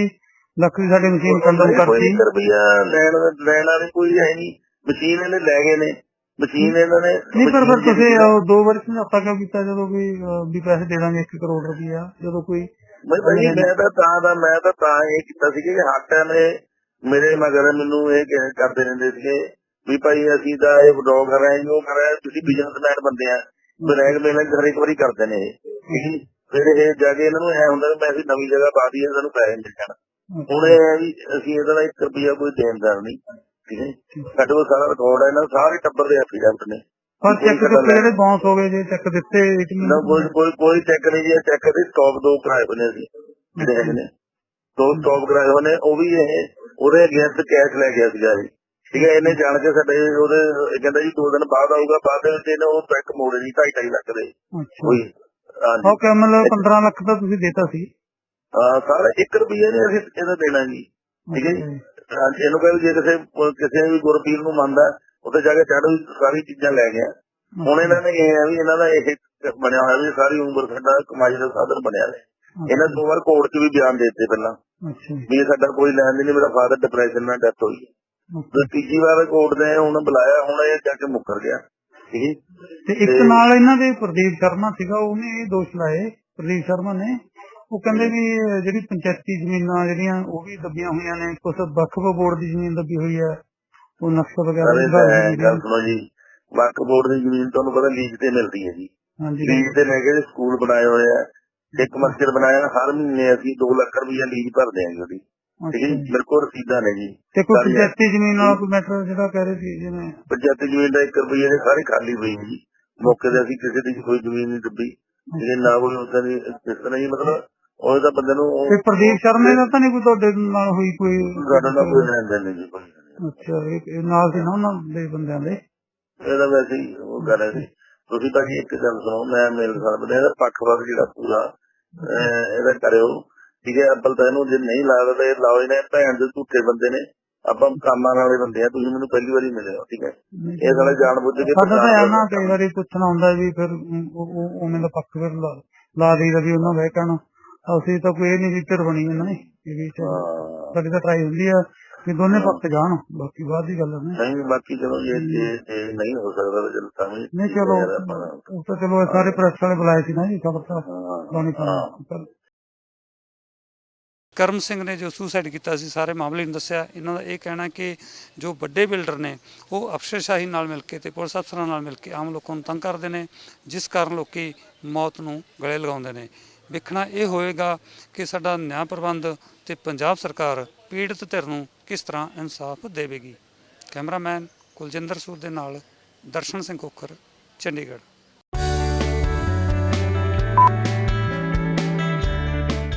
ਲੱਖ ਦੀ ਸਾਡੀ ਮਸ਼ੀਨ ਕੰਡਮ ਕੋਈ ਕਰਤੀ ਇੱਕ ਰੁਪਈਆ ਲੈਣ ਲੈਣ ਵਾਲੀ ਕੋਈ ਹੈ ਨਹੀਂ। ਮਸ਼ੀਨ ਇਹਨੇ ਲੈ ਗਏ ਨੇ। ਮਸ਼ੀਨ ਇਹਨਾਂ ਨੇ ਨਹੀਂ ਪਰ ਫਿਰ ਤੁਸੀਂ ਉਹ ਦੋ ਵਾਰ ਸਮਝੌਤਾ ਕਿਉਂ ਕੀਤਾ? ਜਦੋਂ ਕੋਈ ਵੀ ਪੈਸੇ ਦੇ ਦਾਂਗੇ 1 ਕਰੋੜ ਰੁਪਈਆ ਜਦੋਂ ਕੋਈ ਮੈਂ ਭਾਈ ਮੈਂ ਤਾਂ ਤਾਂ ਦਾ ਮੈਂ ਤਾਂ ਤਾਂ ਇਹ ਕੀਤਾ ਸੀ ਕਿ ਟਾਈਮ ਇਹ ਮੇਰੇ ਮਗਰ ਮੈਨੂੰ ਇਹ ਕਹਿ- ਕਰਦੇ ਰਹਿੰਦੇ ਸੀਗੇ ਵੀ ਭਾਈ ਅਸੀਂ ਤਾਂ ਇਹ ਵਿਡਰੋ ਕਰ ਰਹੇ ਹਾਂ ਉਹ ਕਰ ਰਹੇ ਤੁਸੀਂ ਬਿਜ਼ਨਸਮੈਨ ਬੰਦੇ ਆ। ਬਲੈਕ ਮੇਲਿੰਗ ਹਰ ਇੱਕ ਵਾਰੀ ਕਰਦੇ ਨੇ ਇਹ? ਫਿਰ ਇਹ ਜਾ ਕੇ ਇਹਨਾਂ ਨੂੰ ਐ ਹੁੰਦਾ ਵੀ ਮੈਂ ਅਸੀਂ ਨਵੀਂ ਜਗ੍ਹਾ ਪਾ ਦਈਏ ਸਾਨੂੰ ਪੈਸੇ ਮਿਲ ਜਾਣ। ਹੁਣ ਇਹ ਵੀ ਅਸੀਂ ਇਹਦਾ 1 ਰੁਪਿਆ ਕੋਈ ਦੇਣਦਾਰ ਨਹੀਂ। ਸਾਡੇ ਕੋਲ ਸਾਰਾ ਰਿਕਾਰਡ ਹੈ ਇਹਨਾਂ ਸਾਰੇ ਟੱਬਰ ਦੇ ਐਫੀਡੈਵਿਟ ਨੇ। ਪਰ ਚੈੱਕ ਦਿੱਤੇ ਜਿਹੜੇ ਬਾਉਂਸ ਹੋ ਗਏ ਜੇ ਚੈੱਕ ਦਿੱਤੇ ATM ਨਾ ਕੋਈ ਕੋਈ ਕੋਈ ਚੈੱਕ ਨਹੀਂ ਜੀ ਚੈੱਕ ਦੇ ਸਟਾਕ ਦੋ ਕਰਾਏ ਹੋਏ ਨੇ ਅਸੀਂ ਜਿਹੜੇ ਹੈਗੇ ਨੇ। ਦੋ ਸਟਾਕ ਕਰਾਏ ਹੋਏ ਨੇ ਉਹ ਵੀ ਇਹ ਉਹਦੇ ਅਗੇਂਸਟ ਕੈਸ਼ ਲੈ ਗਿਆ ਸੀਗਾ ਜੀ। ਠੀਕ ਹੈ ਇਹਨੇ ਜਾਣ ਕੇ ਸਾਡੇ ਉਹਦੇ ਕਹਿੰਦਾ ਜੀ ਦੋ ਦਿਨ ਬਾਅਦ ਆਊਗਾ ਬਾਅਦ ਦੇ ਵਿੱਚ ਇਹਨੇ ਉਹ ਚੈੱਕ ਮੋੜੇ ਜੀ 2.5 ਲੱਖ ਦੇ। ਹਾਂਜੀ। ਓਕੇ ਮਤਲਬ 15 ਲੱਖ ਤਾਂ ਤੁਸੀਂ ਦੇਤਾ ਸੀ। ਹਾਂ ਸਾਰਾ 1 ਰੁਪਿਆ ਨਹੀਂ ਅਸੀਂ ਇਹਦਾ ਦੇਣਾ ਜੀ। ਠੀਕ ਹੈ ਜੀ। ਇਹਨੂੰ ਕਹਿੰਦੇ ਜੇ ਕਿਸੇ ਕਿਸੇ ਵੀ ਗੁਰਪੀਰ ਨੂੰ ਮੰਨਦਾ ਉੱਥੇ ਜਾ ਕੇ ਚੜ੍ਹ ਸਾਰੀ ਚੀਜ਼ਾਂ ਲੈ ਗਿਆ। ਹੁਣ ਇਹਨਾਂ ਨੇ ਇਹ ਹੈ ਵੀ ਇਹਨਾਂ ਦਾ ਇਹ ਬਣਿਆ ਹੋਇਆ ਵੀ ਸਾਰੀ ਉਮਰ ਸਾਡਾ ਕਮਾਈ ਦਾ ਸਾਧਨ ਬਣਿਆ ਹੈ ਇਹਨਾਂ ਦੋ ਵਾਰ ਕੋਰਟ 'ਚ ਵੀ ਬਿਆਨ ਦੇ ਦਿੱਤੇ ਪਹਿਲਾਂ। ਵੀ ਇਹ ਸਾਡਾ ਕੋਈ ਲੈਣ ਨਹੀਂ ਮੇਰਾ ਫਾਦਰ ਡਿਪਰੈਸ਼ਨ ਨਾਲ ਡੈਥ ਹੋਈ ਹੈ। ਤੇ ਤੀਜੀ ਵਾਰ ਕੋਰਟ ਨੇ ਹੁਣ ਬੁਲਾਇਆ ਹੁਣ ਇਹ ਜਾ ਕੇ ਮੁੱਕਰ ਗਿਆ। ਤੇ ਇੱਕ ਨਾਲ ਇਹਨਾਂ ਦੇ ਪ੍ਰਦੀਪ ਸ਼ਰਮਾ ਸੀਗਾ ਉਹਨੇ ਇਹ ਦੋਸ਼ ਲਾਏ ਪ੍ਰਦੀਪ ਸ਼ਰਮਾ ਨੇ। ਉਹ ਕਹਿੰਦੇ ਵੀ ਜਿਹੜੀ ਪੰਚਾਇਤੀ ਜ਼ਮੀਨਾਂ ਜਿਹੜੀਆਂ ਉਹ ਵੀ ਦੱਬੀਆਂ ਹੋਈਆਂ ਨੇ ਕੁਝ ਵਕਫ ਬੋਰਡ ਦੀ ਜ਼ਮੀਨ ਦੱਬੀ ਹੋਈ ਹੈ ਉਹ ਨਕਸ਼ਾ ਵਗੈਰਾ। ਗੱਲ ਸੁਣੋ ਜੀ ਵਕਫ ਬੋਰਡ ਦੀ ਜ਼ਮੀਨ ਤੁਹਾਨੂੰ ਪਤਾ ਲੀਜ਼ ਤੇ ਮਿਲਦੀ ਹੈ ਜੀ। ਲੀਜ਼ ਤੇ ਲੈ ਕੇ ਸਕੂਲ ਬਣਾਏ ਹੋਏ ਆ ਇੱਕ ਮਸਜਿਦ ਬਣਾਇਆ ਹਰ ਮਹੀਨੇ ਅਸੀਂ 2 ਲੱਖ ਰੁਪਈਆ ਲੀਜ਼ ਭਰਦੇ ਆਂ ਜੀ ਉਹਦੀ। ਠੀਕ ਹੈ ਮੇਰੇ ਕੋਲ ਰਸੀਦਾਂ ਨੇ ਜੀ। ਤੇ ਕੋਈ। ਪੰਚਾਇਤੀ ਜ਼ਮੀਨ ਵਾਲਾ ਕੋਈ ਮੈਟਰ ਜਿਹੜਾ ਕਹਿ ਰਹੇ ਸੀ ਜਿਵੇਂ ਪੰਚਾਇਤੀ ਜ਼ਮੀਨ ਦਾ 1 ਰੁਪਈਆ ਦੇ ਸਾਰੇ ਖਾਲੀ ਪਈ ਜੀ। ਮੌਕੇ ਤੇ ਅਸੀਂ ਕਿਸੇ ਦੀ ਕੋਈ ਜ਼ਮੀਨ ਨਹੀਂ ਦੱਬੀ। ਇਹ ਨਾ ਕੋਈ ਉਦਾਂ ਦੀ ਇਸ ਤਰ੍ਹਾਂ ਹੀ ਮਤਲਬ ਉਹ ਤਾਂ ਬੰਦੇ ਨੂੰ ਤੇ ਪ੍ਰਦੀਪ ਸ਼ਰਮੇ ਦਾ ਤਾਂ ਨਹੀਂ ਕੋਈ ਤੁਹਾਡੇ ਨਾਲ ਹੋਈ ਕੋਈ ਸਾਡਾ ਨਾਲ ਕੋਈ ਲੈਣ ਦੇਣ ਨਹੀਂ ਕੋਈ ਅੱਛਾ ਇਹ ਨਾਲ ਸੀ ਨਾ ਉਹਨਾਂ ਦੇ ਬੰਦਿਆਂ ਦੇ? ਇਹਦਾ ਵੈਸੇ ਹੀ ਉਹ ਗੱਲ ਹੈ ਜੀ ਤੁਸੀਂ ਤਾਂ ਜੀ ਇੱਕ ਗੱਲ ਸੁਣੋ ਮੈਂ ਮਿਲ ਸਕਦਾ ਇਹਦਾ ਪੱਖਪਾਤ ਜਿਹੜਾ ਪੂਰਾ ਇਹਦਾ ਕਰਿਓ। ਠੀਕ ਹੈ ਅੱਬਲ ਤਾਂ ਇਹਨੂੰ ਜੇ ਨਹੀਂ ਲੱਗਦਾ ਤਾਂ ਇਹ ਲਾਓ ਇਹਨੇ ਭੈਣ ਦੇ ਝੂਠੇ ਬੰਦੇ ਨੇ। ਆਪਾਂ ਕੰਮਾਂ ਵਾਲੇ ਬੰਦੇ ਆ ਤੁਸੀਂ ਮੈਨੂੰ ਪਹਿਲੀ ਵਾਰੀ ਮਿਲੇ ਹੋ ਠੀਕ ਹੈ। ਇਹ ਸਾਲੇ ਜਾਣ ਬੁੱਝ ਕੇ ਸਾਡਾ ਤਾਂ ਇਹ ਨਾ ਕਈ ਵਾਰੀ ਪੁੱਛਣਾ ਹੁੰਦਾ ਵੀ ਫਿਰ ਉਹ- ਉਹ- ਉਵੇਂ ਦਾ ਪੱਖ ਫਿਰ ਲਾ ਦੇਈਦਾ ਵੀ ਉਹਨਾਂ ਕਹਿਣਾ। ਅਸੀਂ ਤਾਂ ਕੋਈ ਨਹੀਂ ਵਿਚਰ ਬਣੀ ਇਹਨਾਂ ਨੇ ਇਹ ਵੀ। ਸਾਡੀ ਤਾਂ ਟਰਾਈ ਹੁੰਦੀ ਆ ਕਿ ਦੋਨੇ ਪੱਖ ਜਾਣ ਬਾਕੀ ਬਾਅਦ ਦੀ ਗੱਲ ਹੈ ਨਹੀਂ ਬਾਕੀ ਚਲੋ ਜੇ ਨਹੀਂ ਹੋ ਸਕਦਾ ਤਾਂ ਚਲੋ ਤਾਂ ਨਹੀਂ ਚਲੋ ਉਹ ਤਾਂ ਚਲੋ ਸਾਰੇ ਪ੍ਰੈਸ ਵਾਲੇ ਬੁਲਾਏ ਸੀ ਨਾ ਜੀ ਖਬਰ ਤਾਂ। ਪੈਣੀ ਕਰਮ ਸਿੰਘ ਨੇ ਜੋ ਸੁਸਾਈਡ ਕੀਤਾ ਸੀ ਸਾਰੇ ਮਾਮਲੇ ਨੂੰ ਦੱਸਿਆ। ਇਹਨਾਂ ਦਾ ਇਹ ਕਹਿਣਾ ਕਿ ਜੋ ਵੱਡੇ ਬਿਲਡਰ ਨੇ ਉਹ ਅਫਸਰਸ਼ਾਹੀ ਨਾਲ ਮਿਲ ਕੇ ਤੇ ਪੁਲਿਸ ਅਫਸਰਾਂ ਨਾਲ ਮਿਲ ਕੇ ਆਮ ਲੋਕਾਂ ਨੂੰ ਤੰਗ ਕਰਦੇ ਨੇ ਜਿਸ ਕਾਰਨ ਲੋਕੀ ਮੌਤ ਨੂੰ ਗਲੇ ਲਗਾਉਂਦੇ ਨੇ। ਵੇਖਣਾ ਇਹ ਹੋਏਗਾ ਕਿ ਸਾਡਾ ਨਿਆਂ ਪ੍ਰਬੰਧ ਤੇ ਪੰਜਾਬ ਸਰਕਾਰ ਪੀੜਤ ਧਿਰ ਨੂੰ ਕਿਸ ਤਰ੍ਹਾਂ ਇਨਸਾਫ ਦੇਵੇਗੀ। ਕੈਮਰਾਮੈਨ ਕੁਲਜਿੰਦਰ ਸੂਰ ਦੇ ਨਾਲ ਦਰਸ਼ਨ ਸਿੰਘ ਕੋਖਰ ਚੰਡੀਗੜ੍ਹ।